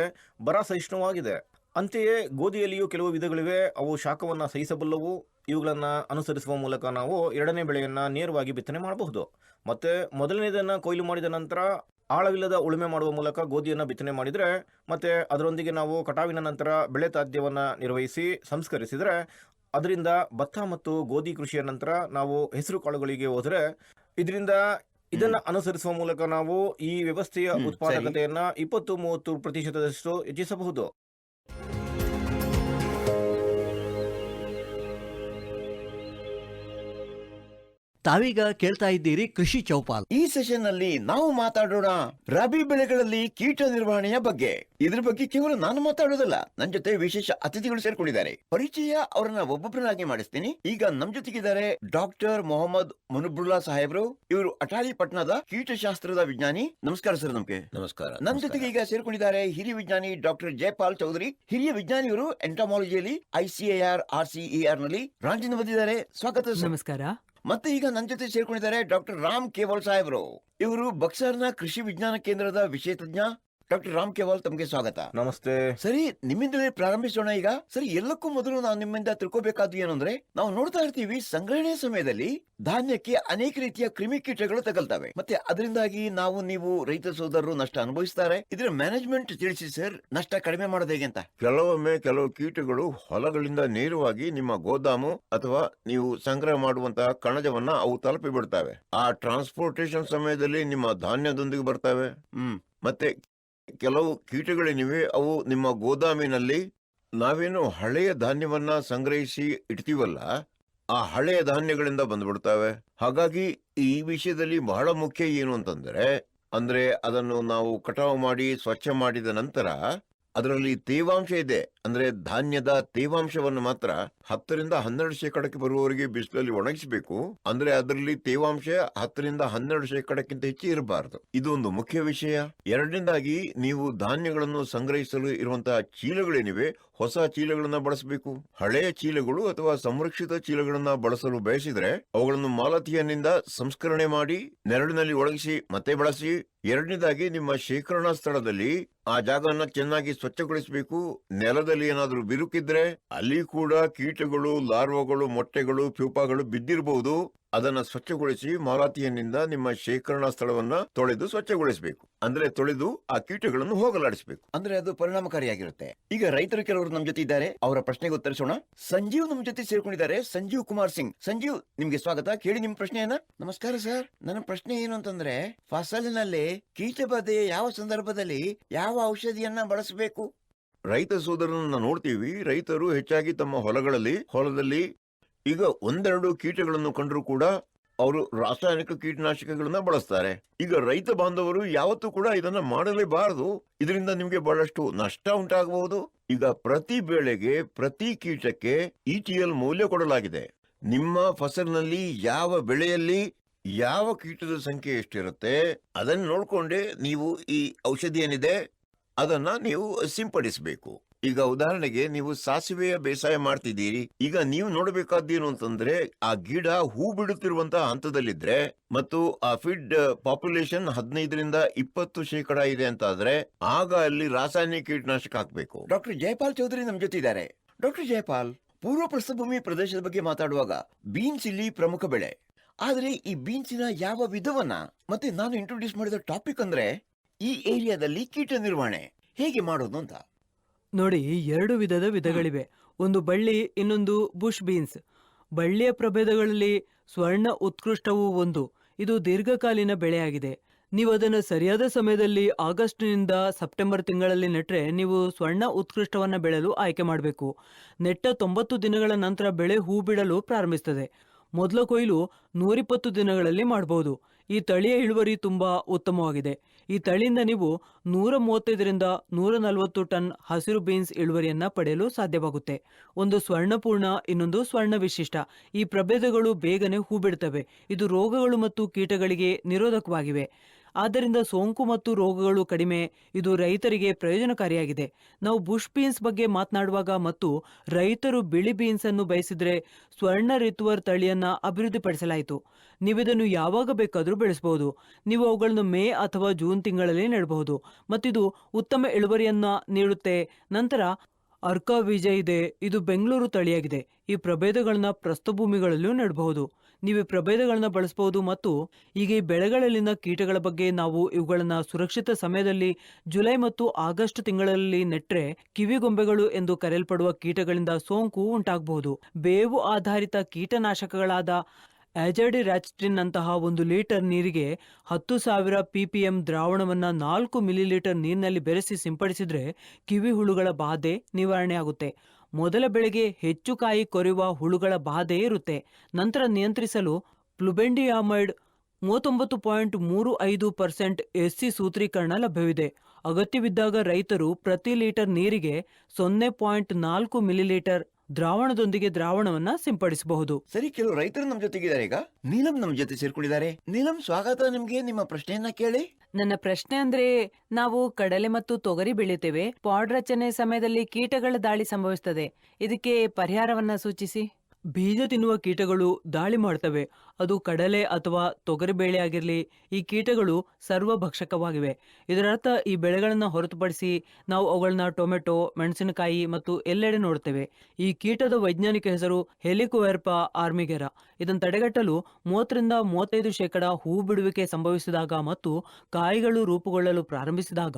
ಬರ ಸಹಿಷ್ಣುವಾಗಿದೆ ಅಂತೆಯೇ ಗೋಧಿಯಲ್ಲಿಯೂ ಕೆಲವು ವಿಧಗಳಿವೆ. ಅವು ಶಾಖವನ್ನು ಸಹಿಸಬಲ್ಲವು. ಇವುಗಳನ್ನು ಅನುಸರಿಸುವ ಮೂಲಕ ನಾವು ಎರಡನೇ ಬೆಳೆಯನ್ನು ನೇರವಾಗಿ ಬಿತ್ತನೆ ಮಾಡಬಹುದು. ಮತ್ತು ಮೊದಲನೇದನ್ನು ಕೊಯ್ಲು ಮಾಡಿದ ನಂತರ ಆಳವಿಲ್ಲದ ಉಳುಮೆ ಮಾಡುವ ಮೂಲಕ ಗೋಧಿಯನ್ನು ಬಿತ್ತನೆ ಮಾಡಿದರೆ, ಮತ್ತು ಅದರೊಂದಿಗೆ ನಾವು ಕಟಾವಿನ ನಂತರ ಬೆಳೆ ತಾದ್ಯವನ್ನು ನಿರ್ವಹಿಸಿ, ಸಂಸ್ಕರಿಸಿದರೆ ಅದರಿಂದ ಭತ್ತ ಮತ್ತು ಗೋಧಿ ಕೃಷಿಯ ನಂತರ ನಾವು ಹೆಸರು ಕಾಳುಗಳಿಗೆ ಹೋದರೆ ಇದರಿಂದ ಇದನ್ನ ಅನುಸರಿಸುವ ಮೂಲಕ ನಾವು ಈ ವ್ಯವಸ್ಥೆಯ. ಉತ್ಪಾದಕತೆಯನ್ನ ಇಪ್ಪತ್ತು ಮೂವತ್ತು ಪ್ರತಿಶತದಷ್ಟು ಹೆಚ್ಚಿಸಬಹುದು ತಾವೀಗ ಕೇಳ್ತಾ ಇದ್ದೀರಿ ಕೃಷಿ ಚೌಪಾಲ್. ಈ ಸೆಷನ್ನಲ್ಲಿ ನಾವು ಮಾತಾಡೋಣ ರಬಿ ಬೆಳೆಗಳಲ್ಲಿ ಕೀಟ ನಿರ್ವಹಣೆಯ ಬಗ್ಗೆ. ಇದ್ರ ಬಗ್ಗೆ ಕೇವಲ ನಾನು ಮಾತಾಡೋದಲ್ಲ ನನ್ನ ಜೊತೆ ವಿಶೇಷ ಅತಿಥಿಗಳು ಸೇರ್ಕೊಂಡಿದ್ದಾರೆ. ಪರಿಚಯ ಅವರನ್ನ ಒಬ್ಬೊಬ್ಬರನ್ನಾಗಿ ಮಾಡಿಸ್ತೀನಿ. ಈಗ ನಮ್ ಜೊತೆಗಿದ್ದಾರೆ ಡಾಕ್ಟರ್ ಮೊಹಮ್ಮದ್ ಮುನುಬುಲ್ಲಾ ಸಾಹೇಬ್ರು. ಇವರು ಅಟಾಲಿ ಪಟ್ನದ ಕೀಟಶಾಸ್ತ್ರದ ವಿಜ್ಞಾನಿ. ನಮಸ್ಕಾರ ಸರ್ ನಮ್ಗೆ. ನಮಸ್ಕಾರ. ನಮ್ ಜೊತೆಗೆ ಈಗ ಸೇರ್ಕೊಂಡಿದ್ದಾರೆ ಹಿರಿಯ ವಿಜ್ಞಾನಿ ಡಾಕ್ಟರ್ ಜಯಪಾಲ್ ಚೌಧರಿ. ಹಿರಿಯ ವಿಜ್ಞಾನಿಯವರು ಎಂಟಮಾಲಜಿಯಲ್ಲಿ ಐಸಿಎಆರ್ ಆರ್ ಸಿಇಆರ್ನಲ್ಲಿ ರಾಂಚಿನ ಬಂದಿದ್ದಾರೆ. ಸ್ವಾಗತ ನಮಸ್ಕಾರ. ಮತ್ತೆ ಈಗ ನನ್ನ ಜೊತೆ ಸೇರ್ಕೊಂಡಿದ್ದಾರೆ ಡಾಕ್ಟರ್ ರಾಮ್ ಕೇವಲ್ ಸಾಹೇಬ್ರು. ಇವರು ಬಕ್ಸರ್ನ ಕೃಷಿ ವಿಜ್ಞಾನ ಕೇಂದ್ರದ ವಿಷಯ ತಜ್ಞ ಡಾಕ್ಟರ್ ರಾಮ್ ಕೇವಲ್ ತಮಗೆ ಸ್ವಾಗತ. ನಮಸ್ತೆ. ಸರಿ ನಿಮ್ಮಿಂದಲೇ ಪ್ರಾರಂಭಿಸೋಣ ಈಗ. ಸರಿ ಎಲ್ಲಕ್ಕೂ ಮೊದಲು ನಾವು ನಿಮ್ಮಿಂದ ತಿಳ್ಕೋಬೇಕಾದ್ದು ಏನಂದ್ರೆ ನಾವು ನೋಡ್ತಾ ಇರ್ತೀವಿ ಸಂಗ್ರಹಣೆ ಸಮಯದಲ್ಲಿ ಧಾನ್ಯಕ್ಕೆ ಅನೇಕ ರೀತಿಯ ಕ್ರಿಮಿಕೀಟಗಳು ತಗಲ್ತವೆ. ಮತ್ತೆ ಅದರಿಂದಾಗಿ ನಾವು ನೀವು ರೈತ ಸೋದರರು ನಷ್ಟ ಅನುಭವಿಸ್ತಾರೆ. ಇದ್ರ ಮ್ಯಾನೇಜ್ಮೆಂಟ್ ತಿಳಿಸಿ ಸರ್ ನಷ್ಟ ಕಡಿಮೆ ಮಾಡೋದು ಹೇಗೆ ಅಂತ? ಕೆಲವೊಮ್ಮೆ ಕೆಲವು ಕೀಟಗಳು ಹೊಲಗಳಿಂದ ನೇರವಾಗಿ ನಿಮ್ಮ ಗೋದಾಮು ಅಥವಾ ನೀವು ಸಂಗ್ರಹ ಮಾಡುವಂತಹ ಕಣಜವನ್ನ ಅವು ತಲುಪಿ ಬಿಡ್ತವೆ ಆ ಟ್ರಾನ್ಸ್ಪೋರ್ಟೇಶನ್ ಸಮಯದಲ್ಲಿ ನಿಮ್ಮ ಧಾನ್ಯದೊಂದಿಗೆ ಬರ್ತವೆ. ಹ್ಮ್. ಮತ್ತೆ ಕೆಲವು ಕೀಟಗಳೇನಿವೆ. ಅವು ನಿಮ್ಮ ಗೋದಾಮಿನಲ್ಲಿ ನಾವೇನು ಹಳೆಯ ಧಾನ್ಯವನ್ನ ಸಂಗ್ರಹಿಸಿ ಇಡ್ತೀವಲ್ಲ, ಆ ಹಳೆಯ ಧಾನ್ಯಗಳಿಂದ ಬಂದ್ಬಿಡ್ತಾವೆ. ಹಾಗಾಗಿ ಈ ವಿಷಯದಲ್ಲಿ ಬಹಳ ಮುಖ್ಯ ಏನು ಅಂತಂದ್ರೆ, ಅಂದ್ರೆ ಅದನ್ನು ನಾವು ಕಟಾವು ಮಾಡಿ, ಸ್ವಚ್ಛ ಮಾಡಿದ ನಂತರ ಅದರಲ್ಲಿ ತೇವಾಂಶ ಇದೆ. ಅಂದ್ರೆ ಧಾನ್ಯದ ತೇವಾಂಶವನ್ನು ಮಾತ್ರ ಹತ್ತರಿಂದ ಹನ್ನೆರಡು ಶೇಕಡಕ್ಕೆ ಬರುವವರೆಗೆ ಬಿಸಿಲಲ್ಲಿ ಒಣಗಿಸಬೇಕು. ಅಂದ್ರೆ ಅದರಲ್ಲಿ ತೇವಾಂಶ ಹತ್ತರಿಂದ ಹನ್ನೆರಡು ಶೇಕಡಕ್ಕಿಂತ ಹೆಚ್ಚು ಇರಬಾರದು. ಇದು ಒಂದು ಮುಖ್ಯ ವಿಷಯ. ಎರಡನೇದಾಗಿ ನೀವು ಧಾನ್ಯಗಳನ್ನು ಸಂಗ್ರಹಿಸಲು ಇರುವಂತಹ ಚೀಲಗಳೇನಿವೆ? ಹೊಸ ಚೀಲಗಳನ್ನ ಬಳಸಬೇಕು. ಹಳೆಯ ಚೀಲಗಳು ಅಥವಾ ಸಂರಕ್ಷಿತ ಚೀಲಗಳನ್ನ ಬಳಸಲು ಬಯಸಿದ್ರೆ ಅವುಗಳನ್ನು ಮಾಲತಿಯನ್ನಿಂದ ಸಂಸ್ಕರಣೆ ಮಾಡಿ ನೆರಳಿನಲ್ಲಿ ಒಣಗಿಸಿ ಮತ್ತೆ ಬಳಸಿ. ಎರಡನೇದಾಗಿ ನಿಮ್ಮ ಶೇಖರಣಾ ಸ್ಥಳದಲ್ಲಿ ಆ ಜಾಗವನ್ನು ಚೆನ್ನಾಗಿ ಸ್ವಚ್ಛಗೊಳಿಸಬೇಕು. ನೆಲದಲ್ಲಿ ಏನಾದ್ರೂ ಬಿರುಕಿದ್ರೆ ಅಲ್ಲಿ ಕೂಡ ಕೀಟಗಳು, ಲಾರ್ವಗಳು, ಮೊಟ್ಟೆಗಳು, ಪ್ಯೂಪಾಗಳು ಬಿದ್ದಿರಬಹುದು ಅದನ್ನ ಸ್ವಚ್ಛಗೊಳಿಸಿ ಮಾರಾತಿಯನ್ನಿಂದ ನಿಮ್ಮ ಶೇಖರಣಾ ಸ್ಥಳವನ್ನ ತೊಳೆದು ಸ್ವಚ್ಛಗೊಳಿಸಬೇಕು. ಅಂದ್ರೆ ತೊಳೆದು ಆ ಕೀಟಗಳನ್ನು ಹೋಗಲಾಡಿಸಬೇಕು. ಅಂದ್ರೆ ಅದು ಪರಿಣಾಮಕಾರಿಯಾಗಿರುತ್ತೆ. ಈಗ ರೈತರು ಕೆಲವರು ನಮ್ ಜೊತೆ ಇದ್ದಾರೆ. ಅವರ ಪ್ರಶ್ನೆಗೆ ಉತ್ತರಿಸೋಣ. ಸಂಜೀವ್ ನಮ್ ಜೊತೆ ಸೇರ್ಕೊಂಡಿದ್ದಾರೆ. ಸಂಜೀವ್ ಕುಮಾರ್ ಸಿಂಗ್. ಸಂಜೀವ್, ನಿಮ್ಗೆ ಸ್ವಾಗತ. ಕೇಳಿ ನಿಮ್ ಪ್ರಶ್ನೆಯನ್ನ. ನಮಸ್ಕಾರ ಸರ್. ನನ್ನ ಪ್ರಶ್ನೆ ಏನು ಅಂತಂದ್ರೆ, ಫಸಲಿನಲ್ಲಿ ಕೀಟಬಾಧೆ ಯಾವ ಸಂದರ್ಭದಲ್ಲಿ ಯಾವ ಔಷಧಿಯನ್ನ ಬಳಸಬೇಕು? ರೈತ ಸೋದರನನ್ನ ನೋಡ್ತೀವಿ. ರೈತರು ಹೆಚ್ಚಾಗಿ ತಮ್ಮ ಹೊಲಗಳಲ್ಲಿ, ಹೊಲದಲ್ಲಿ ಈಗ ಒಂದೆರಡು ಕೀಟಗಳನ್ನು ಕಂಡರೂ ಕೂಡ ಅವರು ರಾಸಾಯನಿಕ ಕೀಟನಾಶಕಗಳನ್ನ ಬಳಸ್ತಾರೆ. ಈಗ ರೈತ ಬಾಂಧವರು ಯಾವತ್ತೂ ಕೂಡ ಇದನ್ನ ಮಾಡಲೇಬಾರದು. ಇದರಿಂದ ನಿಮಗೆ ಬಹಳಷ್ಟು ನಷ್ಟ ಉಂಟಾಗಬಹುದು. ಈಗ ಪ್ರತಿ ಬೆಳೆಗೆ, ಪ್ರತಿ ಕೀಟಕ್ಕೆ ಇಟಿಎಲ್ ಮೌಲ್ಯ ಕೊಡಲಾಗಿದೆ. ನಿಮ್ಮ ಫಸಲಿನಲ್ಲಿ ಯಾವ ಬೆಳೆಯಲ್ಲಿ ಯಾವ ಕೀಟದ ಸಂಖ್ಯೆ ಎಷ್ಟಿರುತ್ತೆ, ಅದನ್ನು ನೋಡ್ಕೊಂಡೇ ನೀವು ಈ ಔಷಧಿ ಏನಿದೆ ಅದನ್ನ ನೀವು ಸಿಂಪಡಿಸಬೇಕು. ಈಗ ಉದಾಹರಣೆಗೆ ನೀವು ಸಾಸಿವೆಯ ಬೇಸಾಯ ಮಾಡ್ತಿದ್ದೀರಿ. ಈಗ ನೀವು ನೋಡಬೇಕಾದ್ದೇನು ಅಂತಂದ್ರೆ, ಆ ಗಿಡ ಹೂ ಬಿಡುತ್ತಿರುವಂತ ಹಂತದಲ್ಲಿದ್ರೆ ಮತ್ತು ಆ ಫಿಡ್ ಪಾಪ್ಯುಲೇಷನ್ ಹದಿನೈದರಿಂದ ಇಪ್ಪತ್ತು ಶೇಕಡ ಇದೆ ಅಂತ ಆದ್ರೆ ಆಗ ಅಲ್ಲಿ ರಾಸಾಯನಿಕ ಕೀಟನಾಶಕ ಹಾಕಬೇಕು. ಡಾಕ್ಟರ್ ಜಯಪಾಲ್ ಚೌಧರಿ ನಮ್ ಜೊತೆ ಇದ್ದಾರೆ ಡಾಕ್ಟರ್ ಜಯಪಾಲ್ ಪೂರ್ವ ಪ್ರಸ್ಥಭೂಮಿ ಪ್ರದೇಶದ ಬಗ್ಗೆ ಮಾತಾಡುವಾಗ ಬೀನ್ಸ್ ಇಲ್ಲಿ ಪ್ರಮುಖ ಬೆಳೆ. ಆದ್ರೆ ಈ ಬೀನ್ಸಿನ ಯಾವ ವಿಧವನ್ನ, ಮತ್ತೆ ನಾನು ಇಂಟ್ರೊಡ್ಯೂಸ್ ಮಾಡಿದ ಟಾಪಿಕ್ ಅಂದ್ರೆ ಈ ಏರಿಯಾದಲ್ಲಿ ಕೀಟ ನಿರ್ವಹಣೆ ಹೇಗೆ ಮಾಡೋದು ಅಂತ? ನೋಡಿ, ಎರಡು ವಿಧದ ವಿಧಗಳಿವೆ. ಒಂದು ಬಳ್ಳಿ, ಇನ್ನೊಂದು ಬುಷ್ ಬೀನ್ಸ್. ಬಳ್ಳಿಯ ಪ್ರಭೇದಗಳಲ್ಲಿ ಸ್ವರ್ಣ ಉತ್ಕೃಷ್ಟವು ಒಂದು. ಇದು ದೀರ್ಘಕಾಲೀನ ಬೆಳೆಯಾಗಿದೆ. ನೀವು ಅದನ್ನು ಸರಿಯಾದ ಸಮಯದಲ್ಲಿ ಆಗಸ್ಟ್ನಿಂದ ಸೆಪ್ಟೆಂಬರ್ ತಿಂಗಳಲ್ಲಿ ನೆಟ್ಟರೆ ನೀವು ಸ್ವರ್ಣ ಉತ್ಕೃಷ್ಟವನ್ನು ಬೆಳೆಯಲು ಆಯ್ಕೆ ಮಾಡಬೇಕು. ನೆಟ್ಟ ತೊಂಬತ್ತು ದಿನಗಳ ನಂತರ ಬೆಳೆ ಹೂ ಬಿಡಲು ಪ್ರಾರಂಭಿಸ್ತದೆ. ಮೊದಲ ಕೊಯ್ಲು ನೂರಿಪ್ಪತ್ತು ದಿನಗಳಲ್ಲಿ ಮಾಡಬಹುದು ಈ ತಳಿಯ ಇಳುವರಿ ತುಂಬಾ ಉತ್ತಮವಾಗಿದೆ. ಈ ತಳಿಯಿಂದ ನೀವು ನೂರ ಮೂವತ್ತೈದರಿಂದ ನೂರ ನಲವತ್ತು ಟನ್ ಹಸಿರು ಬೀನ್ಸ್ ಇಳುವರಿಯನ್ನ ಪಡೆಯಲು ಸಾಧ್ಯವಾಗುತ್ತೆ. ಒಂದು ಸ್ವರ್ಣಪೂರ್ಣ, ಇನ್ನೊಂದು ಸ್ವರ್ಣ ವಿಶಿಷ್ಟ ಈ ಪ್ರಭೇದಗಳು ಬೇಗನೆ ಹೂ ಬಿಡ್ತವೆ ಇದು ರೋಗಗಳು ಮತ್ತು ಕೀಟಗಳಿಗೆ ನಿರೋಧಕವಾಗಿವೆ. ಆದ್ದರಿಂದ ಸೋಂಕು ಮತ್ತು ರೋಗಗಳು ಕಡಿಮೆ. ಇದು ರೈತರಿಗೆ ಪ್ರಯೋಜನಕಾರಿಯಾಗಿದೆ. ನಾವು ಬುಷ್ ಬೀನ್ಸ್ ಬಗ್ಗೆ ಮಾತನಾಡುವಾಗ ಮತ್ತು ರೈತರು ಬಿಳಿ ಬೀನ್ಸ್ ಅನ್ನು ಬಯಸಿದ್ರೆ ಸ್ವರ್ಣ ರಿತುವರ್ ತಳಿಯನ್ನ ಅಭಿವೃದ್ಧಿಪಡಿಸಲಾಯಿತು. ನೀವಿದನ್ನು ಯಾವಾಗ ಬೇಕಾದರೂ ಬೆಳೆಸಬಹುದು. ನೀವು ಅವುಗಳನ್ನು ಮೇ ಅಥವಾ ಜೂನ್ ತಿಂಗಳಲ್ಲಿ ನೆಡಬಹುದು. ಮತ್ತಿದು ಉತ್ತಮ ಇಳುವರಿಯನ್ನ ನೀಡುತ್ತೆ. ನಂತರ ಅರ್ಕಾ ವಿಜಯ್ ಇದೆ. ಇದು ಬೆಂಗಳೂರು ತಳಿಯಾಗಿದೆ. ಈ ಪ್ರಭೇದಗಳನ್ನ ಪ್ರಸ್ಥಭೂಮಿಗಳಲ್ಲೂ ನೆಡಬಹುದು. ನೀವು ಪ್ರಭೇದಗಳನ್ನು ಬಳಸಬಹುದು ಮತ್ತು ಈ ಬೆಳೆಗಳಲ್ಲಿನ ಕೀಟಗಳ ಬಗ್ಗೆ ನಾವು ಇವುಗಳನ್ನು ಸುರಕ್ಷಿತ ಸಮಯದಲ್ಲಿ ಜುಲೈ ಮತ್ತು ಆಗಸ್ಟ್ ತಿಂಗಳಲ್ಲಿ ನೆಟ್ರೆ ಕಿವಿಗೊಂಬೆಗಳು ಎಂದು ಕರೆಯಲ್ಪಡುವ ಕೀಟಗಳಿಂದ ಸೋಂಕು ಉಂಟಾಗಬಹುದು ಬೇವು ಆಧಾರಿತ ಕೀಟನಾಶಕಗಳಾದ ಆಜಡಿ ರ್ಯಾಚ್ಟಿನ್ ಅಂತಹ ಒಂದು ಲೀಟರ್ ನೀರಿಗೆ ಹತ್ತು ಸಾವಿರ ಪಿಪಿಎಂ ದ್ರಾವಣವನ್ನ ನಾಲ್ಕು ಮಿಲಿಲೀಟರ್ ನೀರಿನಲ್ಲಿ ಬೆರೆಸಿ ಸಿಂಪಡಿಸಿದ್ರೆ ಕಿವಿ ಹುಳುಗಳ ಬಾಧೆ ನಿವಾರಣೆ ಆಗುತ್ತೆ ಮೊದಲ ಬೆಳೆಗೆ ಹೆಚ್ಚು ಕಾಯಿ ಕೊರೆಯುವ ಹುಳುಗಳ ಬಾಧೆ ಇರುತ್ತೆ. ನಂತರ ನಿಯಂತ್ರಿಸಲು ಪ್ಲುಬೆಂಡಿಯಾಮೈಡ್ ಮೂವತ್ತೊಂಬತ್ತು ಪಾಯಿಂಟ್ ಮೂರು ಐದು ಪರ್ಸೆಂಟ್ ಎಸ್ಸಿ ಸೂತ್ರೀಕರಣ ಲಭ್ಯವಿದೆ. ಅಗತ್ಯವಿದ್ದಾಗ ರೈತರು ಪ್ರತಿ ಲೀಟರ್ ನೀರಿಗೆ ಸೊನ್ನೆ ಪಾಯಿಂಟ್ ನಾಲ್ಕು ಮಿಲಿಲೀಟರ್ ದ್ರಾವಣದೊಂದಿಗೆ ದ್ರಾವಣವನ್ನ ಸಿಂಪಡಿಸಬಹುದು. ಸರಿ ಕೆಲವು ರೈತರು ನಮ್ ಜೊತೆಗಿದ್ದಾರೆ ಈಗ. ನೀಲಂ ನಮ್ ಜೊತೆ ಸೇರ್ಕೊಂಡಿದ್ದಾರೆ. ನೀಲಂ ಸ್ವಾಗತ ನಿಮ್ಗೆ ನಿಮ್ಮ ಪ್ರಶ್ನೆಯನ್ನ ಕೇಳಿ. ನನ್ನ ಪ್ರಶ್ನೆ ಅಂದ್ರೆ ನಾವು ಕಡಲೆ ಮತ್ತು ತೊಗರಿ ಬೆಳೆಯುತ್ತೇವೆ. ಪಾಡ್ ರಚನೆ ಸಮಯದಲ್ಲಿ ಕೀಟಗಳ ದಾಳಿ ಸಂಭವಿಸುತ್ತದೆ ಇದಕ್ಕೆ ಪರಿಹಾರವನ್ನ ಸೂಚಿಸಿ. ಬೀಜ ತಿನ್ನುವ ಕೀಟಗಳು ದಾಳಿ ಮಾಡ್ತವೆ. ಅದು ಕಡಲೆ ಅಥವಾ ತೊಗರಿ ಬೇಳೆ ಆಗಿರಲಿ, ಈ ಕೀಟಗಳು ಸರ್ವಭಕ್ಷಕವಾಗಿವೆ. ಇದರರ್ಥ ಈ ಬೆಳೆಗಳನ್ನು ಹೊರತುಪಡಿಸಿ ನಾವು ಅವುಗಳನ್ನ ಟೊಮೆಟೊ, ಮೆಣಸಿನಕಾಯಿ ಮತ್ತು ಎಲ್ಲೆಡೆ ನೋಡುತ್ತೇವೆ ಈ ಕೀಟದ ವೈಜ್ಞಾನಿಕ ಹೆಸರು ಹೆಲಿಕುವೆರ್ಪ ಆರ್ಮಿಗೆರ. ಇದನ್ನು ತಡೆಗಟ್ಟಲು ಮೂವತ್ತರಿಂದ ಮೂವತ್ತೈದು ಶೇಕಡ ಹೂ ಬಿಡುವಿಕೆ ಸಂಭವಿಸಿದಾಗ ಮತ್ತು ಕಾಯಿಗಳು ರೂಪುಗೊಳ್ಳಲು ಪ್ರಾರಂಭಿಸಿದಾಗ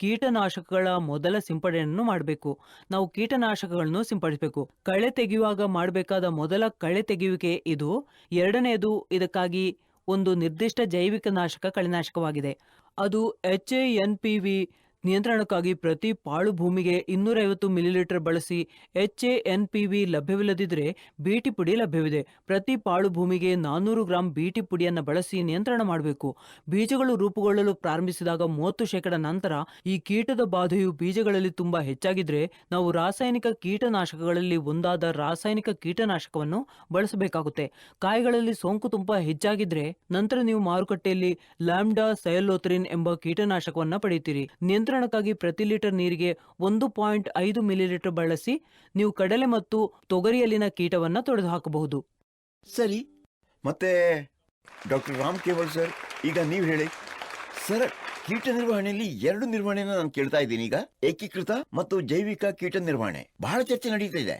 ಕೀಟನಾಶಕಗಳ ಮೊದಲ ಸಿಂಪಡಣೆಯನ್ನು ಮಾಡಬೇಕು. ನಾವು ಕೀಟನಾಶಕಗಳನ್ನು ಸಿಂಪಡಿಸಬೇಕು. ಕಳೆ ತೆಗೆಯುವಾಗ ಮಾಡಬೇಕಾದ ಮೊದಲ ಕಳೆ ತೆಗೆಯುವಿಕೆ ಇದು. ಎರಡನೆಯದು ಇದಕ್ಕಾಗಿ ಒಂದು ನಿರ್ದಿಷ್ಟ ಜೈವಿಕ ನಾಶಕ ಕಳೆನಾಶಕವಾಗಿದೆ. ಅದು H A N P V ನಿಯಂತ್ರಣಕ್ಕಾಗಿ ಪ್ರತಿ ಪಾಳು ಭೂಮಿಗೆ ಇನ್ನೂರೈವತ್ತು ಮಿಲಿಲೀಟರ್ ಬಳಸಿ H A N P V ಲಭ್ಯವಿಲ್ಲದಿದ್ದರೆ BT ಪುಡಿ ಲಭ್ಯವಿದೆ. ಪ್ರತಿ ಪಾಳು ಭೂಮಿಗೆ ನಾನ್ನೂರು ಗ್ರಾಂ ಬೀಟಿ ಪುಡಿಯನ್ನು ಬಳಸಿ ನಿಯಂತ್ರಣ ಮಾಡಬೇಕು. ಬೀಜಗಳು ರೂಪುಗೊಳ್ಳಲು ಪ್ರಾರಂಭಿಸಿದಾಗ ಮೂವತ್ತು ಶೇಕಡ ನಂತರ ಈ ಕೀಟದ ಬಾಧೆಯು ಬೀಜಗಳಲ್ಲಿ ತುಂಬಾ ಹೆಚ್ಚಾಗಿದ್ರೆ ನಾವು ರಾಸಾಯನಿಕ ಕೀಟನಾಶಕಗಳಲ್ಲಿ ಒಂದಾದ ರಾಸಾಯನಿಕ ಕೀಟನಾಶಕವನ್ನು ಬಳಸಬೇಕಾಗುತ್ತೆ. ಕಾಯಿಗಳಲ್ಲಿ ಸೋಂಕು ತುಂಬಾ ಹೆಚ್ಚಾಗಿದ್ರೆ ನಂತರ ನೀವು ಮಾರುಕಟ್ಟೆಯಲ್ಲಿ ಲ್ಯಾಂಡಾ ಸಯಲೋತ್ರಿನ್ ಎಂಬ ಕೀಟನಾಶಕವನ್ನು ಪಡೆಯುತ್ತೀರಿ. ನಿಯಂತ್ರಣಕ್ಕಾಗಿ ಪ್ರತಿ ಲೀಟರ್ ನೀರಿಗೆ ಒಂದು ಪಾಯಿಂಟ್ ಐದು ಮಿಲಿಲೀಟರ್ ಬಳಸಿ ನೀವು ಕಡಲೆ ಮತ್ತು ತೊಗರಿಯಲ್ಲಿನ ಕೀಟವನ್ನ ತೊಡೆದು ಹಾಕಬಹುದು ಸರಿ. ಮತ್ತೆ ಡಾಕ್ಟರ್ ರಾಮ್ ಕೇವಲ್ ಸರ್, ಈಗ ನೀವು ಹೇಳಿ. ಸರ್, ಕೀಟ ನಿರ್ವಹಣೆಯಲ್ಲಿ ಎರಡು ನಿರ್ವಹಣೆಯನ್ನು ನಾನು ಕೇಳ್ತಾ ಇದ್ದೀನಿ ಈಗ. ಏಕೀಕೃತ ಮತ್ತು ಜೈವಿಕ ಕೀಟ ನಿರ್ವಹಣೆ. ಬಹಳ ಚರ್ಚೆ ನಡೀತಾ ಇದೆ.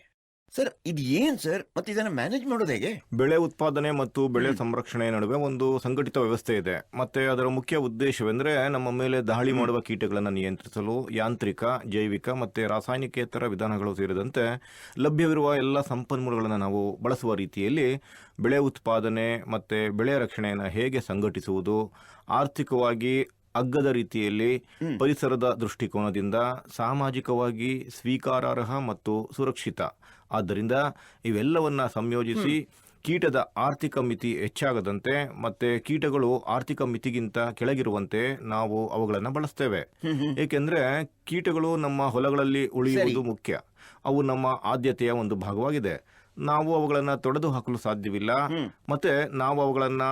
ಸರ್ ಇದು ಏನ್ ಸರ್? ಮತ್ತೆ ಇದನ್ನ ಮ್ಯಾನೇಜ್ ಮಾಡೋದು ಹೇಗೆ? ಬೆಳೆ ಉತ್ಪಾದನೆ ಮತ್ತು ಬೆಳೆ ಸಂರಕ್ಷಣೆ ನಡುವೆ ಒಂದು ಸಂಘಟಿತ ವ್ಯವಸ್ಥೆ ಇದೆ. ಮತ್ತೆ ಅದರ ಮುಖ್ಯ ಉದ್ದೇಶವೆಂದರೆ ನಮ್ಮ ಮೇಲೆ ದಾಳಿ ಮಾಡುವ ಕೀಟಗಳನ್ನು ನಿಯಂತ್ರಿಸಲು ಯಾಂತ್ರಿಕ ಜೈವಿಕ ಮತ್ತೆ ರಾಸಾಯನಿಕೇತರ ವಿಧಾನಗಳು ಸೇರಿದಂತೆ ಲಭ್ಯವಿರುವ ಎಲ್ಲ ಸಂಪನ್ಮೂಲಗಳನ್ನು ನಾವು ಬಳಸುವ ರೀತಿಯಲ್ಲಿ ಬೆಳೆ ಉತ್ಪಾದನೆ ಮತ್ತೆ ಬೆಳೆ ರಕ್ಷಣೆಯನ್ನು ಹೇಗೆ ಸಂಘಟಿಸುವುದು ಆರ್ಥಿಕವಾಗಿ ಅಗ್ಗದ ರೀತಿಯಲ್ಲಿ ಪರಿಸರದ ದೃಷ್ಟಿಕೋನದಿಂದ ಸಾಮಾಜಿಕವಾಗಿ ಸ್ವೀಕಾರಾರ್ಹ ಮತ್ತು ಸುರಕ್ಷಿತ. ಆದ್ದರಿಂದ ಇವೆಲ್ಲವನ್ನ ಸಂಯೋಜಿಸಿ ಕೀಟದ ಆರ್ಥಿಕ ಮಿತಿ ಹೆಚ್ಚಾಗದಂತೆ ಮತ್ತೆ ಕೀಟಗಳು ಆರ್ಥಿಕ ಮಿತಿಗಿಂತ ಕೆಳಗಿರುವಂತೆ ನಾವು ಅವುಗಳನ್ನು ಬಳಸ್ತೇವೆ. ಏಕೆಂದ್ರೆ ಕೀಟಗಳು ನಮ್ಮ ಹೊಲಗಳಲ್ಲಿ ಉಳಿಯುವುದು ಮುಖ್ಯ. ಅವು ನಮ್ಮ ಆದ್ಯತೆಯ ಒಂದು ಭಾಗವಾಗಿದೆ. ನಾವು ಅವುಗಳನ್ನು ತೊಡೆದು ಹಾಕಲು ಸಾಧ್ಯವಿಲ್ಲ ಮತ್ತೆ ನಾವು ಅವುಗಳನ್ನ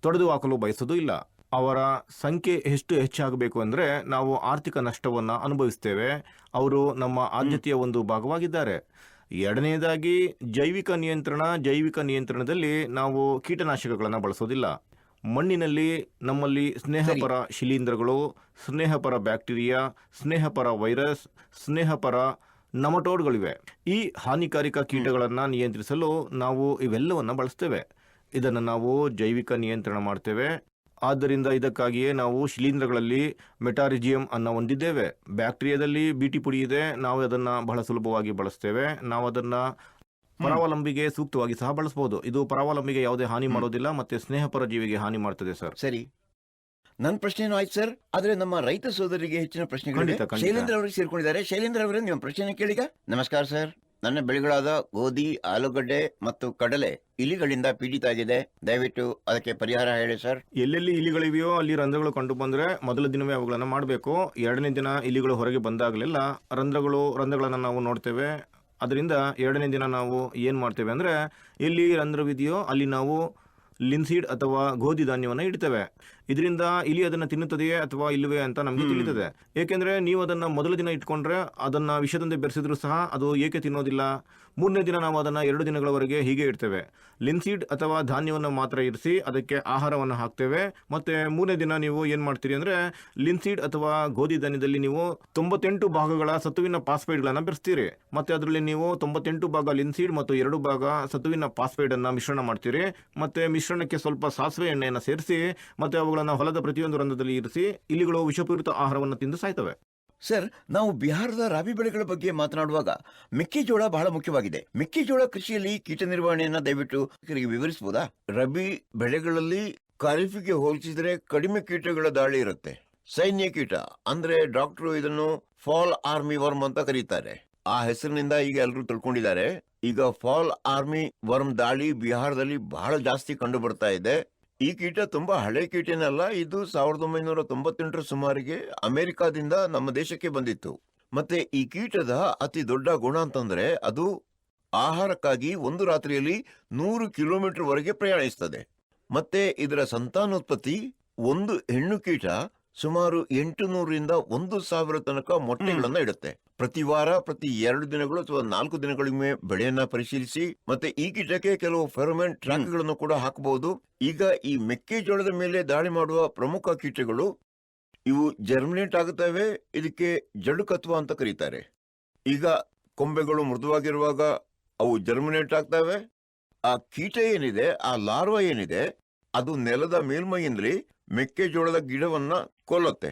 ತೊಡೆದು ಹಾಕಲು ಬಯಸೋದು ಇಲ್ಲ. ಅವರ ಸಂಖ್ಯೆ ಎಷ್ಟು ಹೆಚ್ಚಾಗಬೇಕು ಅಂದರೆ ನಾವು ಆರ್ಥಿಕ ನಷ್ಟವನ್ನು ಅನುಭವಿಸ್ತೇವೆ. ಅವರು ನಮ್ಮ ಆದ್ಯತೆಯ ಒಂದು ಭಾಗವಾಗಿದ್ದಾರೆ. ಎರಡನೇದಾಗಿ ಜೈವಿಕ ನಿಯಂತ್ರಣ ಜೈವಿಕ ನಿಯಂತ್ರಣದಲ್ಲಿ ನಾವು ಕೀಟನಾಶಕಗಳನ್ನು ಬಳಸೋದಿಲ್ಲ. ಮಣ್ಣಿನಲ್ಲಿ ನಮ್ಮಲ್ಲಿ ಸ್ನೇಹಪರ ಶಿಲೀಂಧ್ರಗಳು ಸ್ನೇಹಪರ ಬ್ಯಾಕ್ಟೀರಿಯಾ ಸ್ನೇಹಪರ ವೈರಸ್ ಸ್ನೇಹಪರ ನಮಟೋಡ್ಗಳಿವೆ. ಈ ಹಾನಿಕಾರಕ ಕೀಟಗಳನ್ನು ನಿಯಂತ್ರಿಸಲು ನಾವು ಇವೆಲ್ಲವನ್ನು ಬಳಸ್ತೇವೆ. ಇದನ್ನು ನಾವು ಜೈವಿಕ ನಿಯಂತ್ರಣ ಮಾಡ್ತೇವೆ. ಆದ್ದರಿಂದ ಇದಕ್ಕಾಗಿಯೇ ನಾವು ಶಿಲೀಂಧ್ರಗಳಲ್ಲಿ ಮೆಟಾರಿಜಿಯಂ ಅನ್ನು ಹೊಂದಿದ್ದೇವೆ. ಬ್ಯಾಕ್ಟೀರಿಯಾದಲ್ಲಿ ಬಿಟಿ ಪುಡಿ ಇದೆ. ನಾವು ಅದನ್ನು ಬಹಳ ಸುಲಭವಾಗಿ ಬಳಸ್ತೇವೆ. ನಾವು ಅದನ್ನು ಪರಾವಲಂಬಿಗೆ ಸೂಕ್ತವಾಗಿ ಸಹ ಬಳಸಬಹುದು ಇದು ಪರಾವಲಂಬಿಗೆ ಯಾವುದೇ ಹಾನಿ ಮಾಡೋದಿಲ್ಲ ಮತ್ತೆ ಸ್ನೇಹಪರ ಜೀವಿಗೆ ಹಾನಿ ಮಾಡ್ತದೆ ಸರ್. ಸರಿ. ನನ್ನ ಪ್ರಶ್ನೆನೂ ಆಯ್ತು ಸರ್? ಆದ್ರೆ ನಮ್ಮ ರೈತ ಸೋದರಿಗೆ ಹೆಚ್ಚಿನ ಪ್ರಶ್ನೆಗಳು. ಶೈಲೇಂದ್ರ ಅವರಿಗೆ ಸೇರ್ಕೊಂಡಿದ್ದಾರೆ. ಶೈಲೇಂದ್ರ ಅವರೇ ನಿಮ್ಮ ಪ್ರಶ್ನೆ ಕೇಳಿಗ. ನಮಸ್ಕಾರ ಸರ್. ನನ್ನ ಬೆಳೆಗಳಾದ ಗೋಧಿ, ಆಲೂಗಡ್ಡೆ ಮತ್ತು ಕಡಲೆ ಇಲಿಗಳಿಂದ ಪೀಡಿತ ಆಗಿದೆ. ದಯವಿಟ್ಟು ಅದಕ್ಕೆ ಪರಿಹಾರ ಹೇಳಿ, ಸರ್. ಎಲ್ಲೆಲ್ಲಿ ಇಲಿಗಳಿವೆಯೋ ಅಲ್ಲಿ ರಂಧ್ರಗಳು ಕಂಡು ಬಂದ್ರೆ ಮೊದಲ ದಿನವೇ ಅವುಗಳನ್ನು ಮಾಡಬೇಕು. ಎರಡನೇ ದಿನ ಇಲಿಗಳು ಹೊರಗೆ ಬಂದಾಗಲೆಲ್ಲ ರಂಧ್ರಗಳು, ರಂಧ್ರಗಳನ್ನು ನಾವು ನೋಡ್ತೇವೆ. ಅದರಿಂದ ಎರಡನೇ ದಿನ ನಾವು ಏನು ಮಾಡ್ತೇವೆ ಅಂದರೆ ಎಲ್ಲಿ ರಂಧ್ರವಿದೆಯೋ ಅಲ್ಲಿ ನಾವು ಲಿನ್ಸೀಡ್ ಅಥವಾ ಗೋಧಿ ಧಾನ್ಯವನ್ನು ಇಡ್ತೇವೆ. ಇದರಿಂದ ಇಲಿ ಅದನ್ನು ತಿನ್ನುತ್ತದೆಯೇ ಅಥವಾ ಇಲ್ಲವೇ ಅಂತ ನಮಗೆ ತಿಳಿತದೆ. ಏಕೆಂದರೆ ನೀವು ಅದನ್ನು ಮೊದಲ ದಿನ ಇಟ್ಕೊಂಡ್ರೆ ಅದನ್ನು ವಿಷದಂತೆ ಬೆರೆಸಿದ್ರು ಸಹ ಅದು ಏಕೆ ತಿನ್ನೋದಿಲ್ಲ? ಮೂರನೇ ದಿನ ನಾವು ಅದನ್ನು ಎರಡು ದಿನಗಳವರೆಗೆ ಹೀಗೆ ಇಡ್ತೇವೆ. ಲಿನ್ಸೀಡ್ ಅಥವಾ ಧಾನ್ಯವನ್ನು ಮಾತ್ರ ಇರಿಸಿ ಅದಕ್ಕೆ ಆಹಾರವನ್ನು ಹಾಕ್ತೇವೆ. ಮತ್ತು ಮೂರನೇ ದಿನ ನೀವು ಏನು ಮಾಡ್ತೀರಿ ಅಂದರೆ ಲಿನ್ಸೀಡ್ ಅಥವಾ ಗೋಧಿ ಧಾನ್ಯದಲ್ಲಿ ನೀವು ತೊಂಬತ್ತೆಂಟು ಭಾಗಗಳ ಸತುವಿನ ಪಾಸ್ಪೇಡ್ಗಳನ್ನು ಬೆರೆಸ್ತೀರಿ. ಮತ್ತು ಅದರಲ್ಲಿ ನೀವು ತೊಂಬತ್ತೆಂಟು ಭಾಗ ಲಿನ್ಸೀಡ್ ಮತ್ತು ಎರಡು ಭಾಗ ಸತುವಿನ ಪಾಸ್ಪೇಡನ್ನು ಮಿಶ್ರಣ ಮಾಡ್ತೀರಿ. ಮತ್ತು ಮಿಶ್ರಣಕ್ಕೆ ಸ್ವಲ್ಪ ಸಾಸಿವೆ ಎಣ್ಣೆಯನ್ನು ಸೇರಿಸಿ, ಮತ್ತು ಅವುಗಳನ್ನು ಹೊಲದ ಪ್ರತಿಯೊಂದು ರಂಧ್ರದಲ್ಲಿ ಇರಿಸಿ, ಇಲಿಗಳು ವಿಷಪೂರಿತ ಆಹಾರವನ್ನು ತಿಂದು ಸಾಯ್ತವೆ. ಸರ್, ನಾವು ಬಿಹಾರದ ರಾಬಿ ಬೆಳೆಗಳ ಬಗ್ಗೆ ಮಾತನಾಡುವಾಗ ಮೆಕ್ಕೆಜೋಳ ಬಹಳ ಮುಖ್ಯವಾಗಿದೆ. ಮೆಕ್ಕೆಜೋಳ ಕೃಷಿಯಲ್ಲಿ ಕೀಟ ನಿರ್ವಹಣೆಯನ್ನ ದಯವಿಟ್ಟು ವಿವರಿಸಬಹುದಾ? ರಬಿ ಬೆಳೆಗಳಲ್ಲಿ ಖರೀಫಿಗೆ ಹೋಲಿಸಿದರೆ ಕಡಿಮೆ ಕೀಟಗಳ ದಾಳಿ ಇರುತ್ತೆ. ಸೈನ್ಯ ಕೀಟ, ಅಂದ್ರೆ ಡಾಕ್ಟರ್ ಇದನ್ನು ಫಾಲ್ ಆರ್ಮಿ ವರ್ಮ್ ಅಂತ ಕರೀತಾರೆ. ಆ ಹೆಸರಿನಿಂದ ಈಗ ಎಲ್ಲರೂ ತಿಳ್ಕೊಂಡಿದ್ದಾರೆ. ಈಗ ಫಾಲ್ ಆರ್ಮಿ ವರ್ಮ್ ದಾಳಿ ಬಿಹಾರದಲ್ಲಿ ಬಹಳ ಜಾಸ್ತಿ ಕಂಡು ಬರ್ತಾ ಇದೆ. ಈ ಕೀಟ ತುಂಬಾ ಹಳೆ ಕೀಟನಲ್ಲ ಇದು ಸಾವಿರದ ಒಂಬೈನೂರ ತೊಂಬತ್ತೆಂಟರ ಸುಮಾರಿಗೆ ಅಮೆರಿಕಾದಿಂದ ನಮ್ಮ ದೇಶಕ್ಕೆ ಬಂದಿತ್ತು. ಮತ್ತೆ ಈ ಕೀಟದ ಅತಿ ದೊಡ್ಡ ಗುಣ ಅಂತಂದ್ರೆ ಅದು ಆಹಾರಕ್ಕಾಗಿ ಒಂದು ರಾತ್ರಿಯಲ್ಲಿ ನೂರು ಕಿಲೋಮೀಟರ್ ವರೆಗೆ ಪ್ರಯಾಣಿಸ್ತದೆ. ಮತ್ತೆ ಇದರ ಸಂತಾನೋತ್ಪತ್ತಿ ಒಂದು ಹೆಣ್ಣು ಕೀಟ ಸುಮಾರು ಎಂಟು ನೂರರಿಂದ ಒಂದು ಸಾವಿರ ತನಕ ಮೊಟ್ಟೆಗಳನ್ನು ಇಡುತ್ತೆ. ಪ್ರತಿ ವಾರ ಪ್ರತಿ ಎರಡು ದಿನಗಳು ಅಥವಾ ನಾಲ್ಕು ದಿನಗಳಿಗೊಮ್ಮೆ ಬೆಳೆಯನ್ನ ಪರಿಶೀಲಿಸಿ ಮತ್ತೆ ಈ ಕೀಟಕ್ಕೆ ಕೆಲವು ಫೆರೋಮೆನ್ ಟ್ರ್ಯಾಕ್ಗಳನ್ನು ಕೂಡ ಹಾಕಬಹುದು. ಈಗ ಈ ಮೆಕ್ಕೆಜೋಳದ ಮೇಲೆ ದಾಳಿ ಮಾಡುವ ಪ್ರಮುಖ ಕೀಟಗಳು ಇವು ಜರ್ಮಿನೇಟ್ ಆಗುತ್ತವೆ ಇದಕ್ಕೆ ಜಡುಕತ್ವ ಅಂತ ಕರೀತಾರೆ. ಈಗ ಕೊಂಬೆಗಳು ಮೃದುವಾಗಿರುವಾಗ ಅವು ಜರ್ಮಿನೇಟ್ ಆಗ್ತವೆ. ಆ ಕೀಟ ಏನಿದೆ ಆ ಲಾರ್ವಾ ಏನಿದೆ ಅದು ನೆಲದ ಮೇಲ್ಮೈಯಿಂದಲೇ ಮೆಕ್ಕೆಜೋಳದ ಗಿಡವನ್ನ ಕೊಲ್ಲುತ್ತೆ.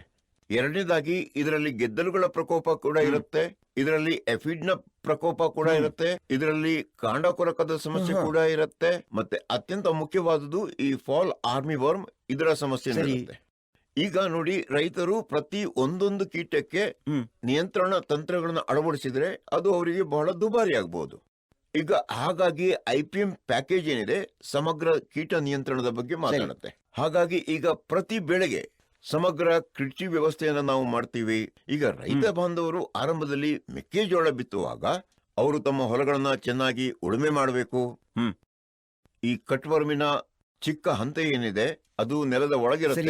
ಎರಡನೇದಾಗಿ ಇದರಲ್ಲಿ ಗೆದ್ದಲುಗಳ ಪ್ರಕೋಪ ಕೂಡ ಇರುತ್ತೆ. ಇದರಲ್ಲಿ ಎಫಿಡ್ನ ಪ್ರಕೋಪ ಕೂಡ ಇರುತ್ತೆ. ಇದರಲ್ಲಿ ಕಾಂಡ ಕೊರಕದ ಸಮಸ್ಯೆ ಕೂಡ ಇರುತ್ತೆ. ಮತ್ತೆ ಅತ್ಯಂತ ಮುಖ್ಯವಾದುದು ಈ ಫಾಲ್ ಆರ್ಮಿ ವರ್ಮ್ ಇದರ ಸಮಸ್ಯೆ ಇರುತ್ತೆ ಈಗ ನೋಡಿ ರೈತರು ಪ್ರತಿ ಒಂದೊಂದು ಕೀಟಕ್ಕೆ ನಿಯಂತ್ರಣ ತಂತ್ರಗಳನ್ನು ಅಳವಡಿಸಿದ್ರೆ ಅದು ಅವರಿಗೆ ಬಹಳ ದುಬಾರಿ ಆಗಬಹುದು ಈಗ ಹಾಗಾಗಿ ಐ ಪಿ ಎಂ ಪ್ಯಾಕೇಜ್ ಏನಿದೆ ಸಮಗ್ರ ಕೀಟ ನಿಯಂತ್ರಣದ ಬಗ್ಗೆ ಮಾತಾಡುತ್ತೆ. ಹಾಗಾಗಿ ಈಗ ಪ್ರತಿ ಬೆಳೆಗೆ ಸಮಗ್ರ ಕೃಷಿ ವ್ಯವಸ್ಥೆಯನ್ನು ನಾವು ಮಾಡ್ತೀವಿ. ಈಗ ರೈತ ಬಾಂಧವರು ಆರಂಭದಲ್ಲಿ ಮೆಕ್ಕೆಜೋಳ ಬಿತ್ತುವಾಗ ಅವರು ತಮ್ಮ ಹೊಲಗಳನ್ನ ಚೆನ್ನಾಗಿ ಉಳುಮೆ ಮಾಡಬೇಕು. ಹ್ಮ್. ಈ ಕಟ್ವರ್ಮಿನ ಚಿಕ್ಕ ಹಂತ ಏನಿದೆ ಅದು ನೆಲದ ಒಳಗಿರುತ್ತೆ.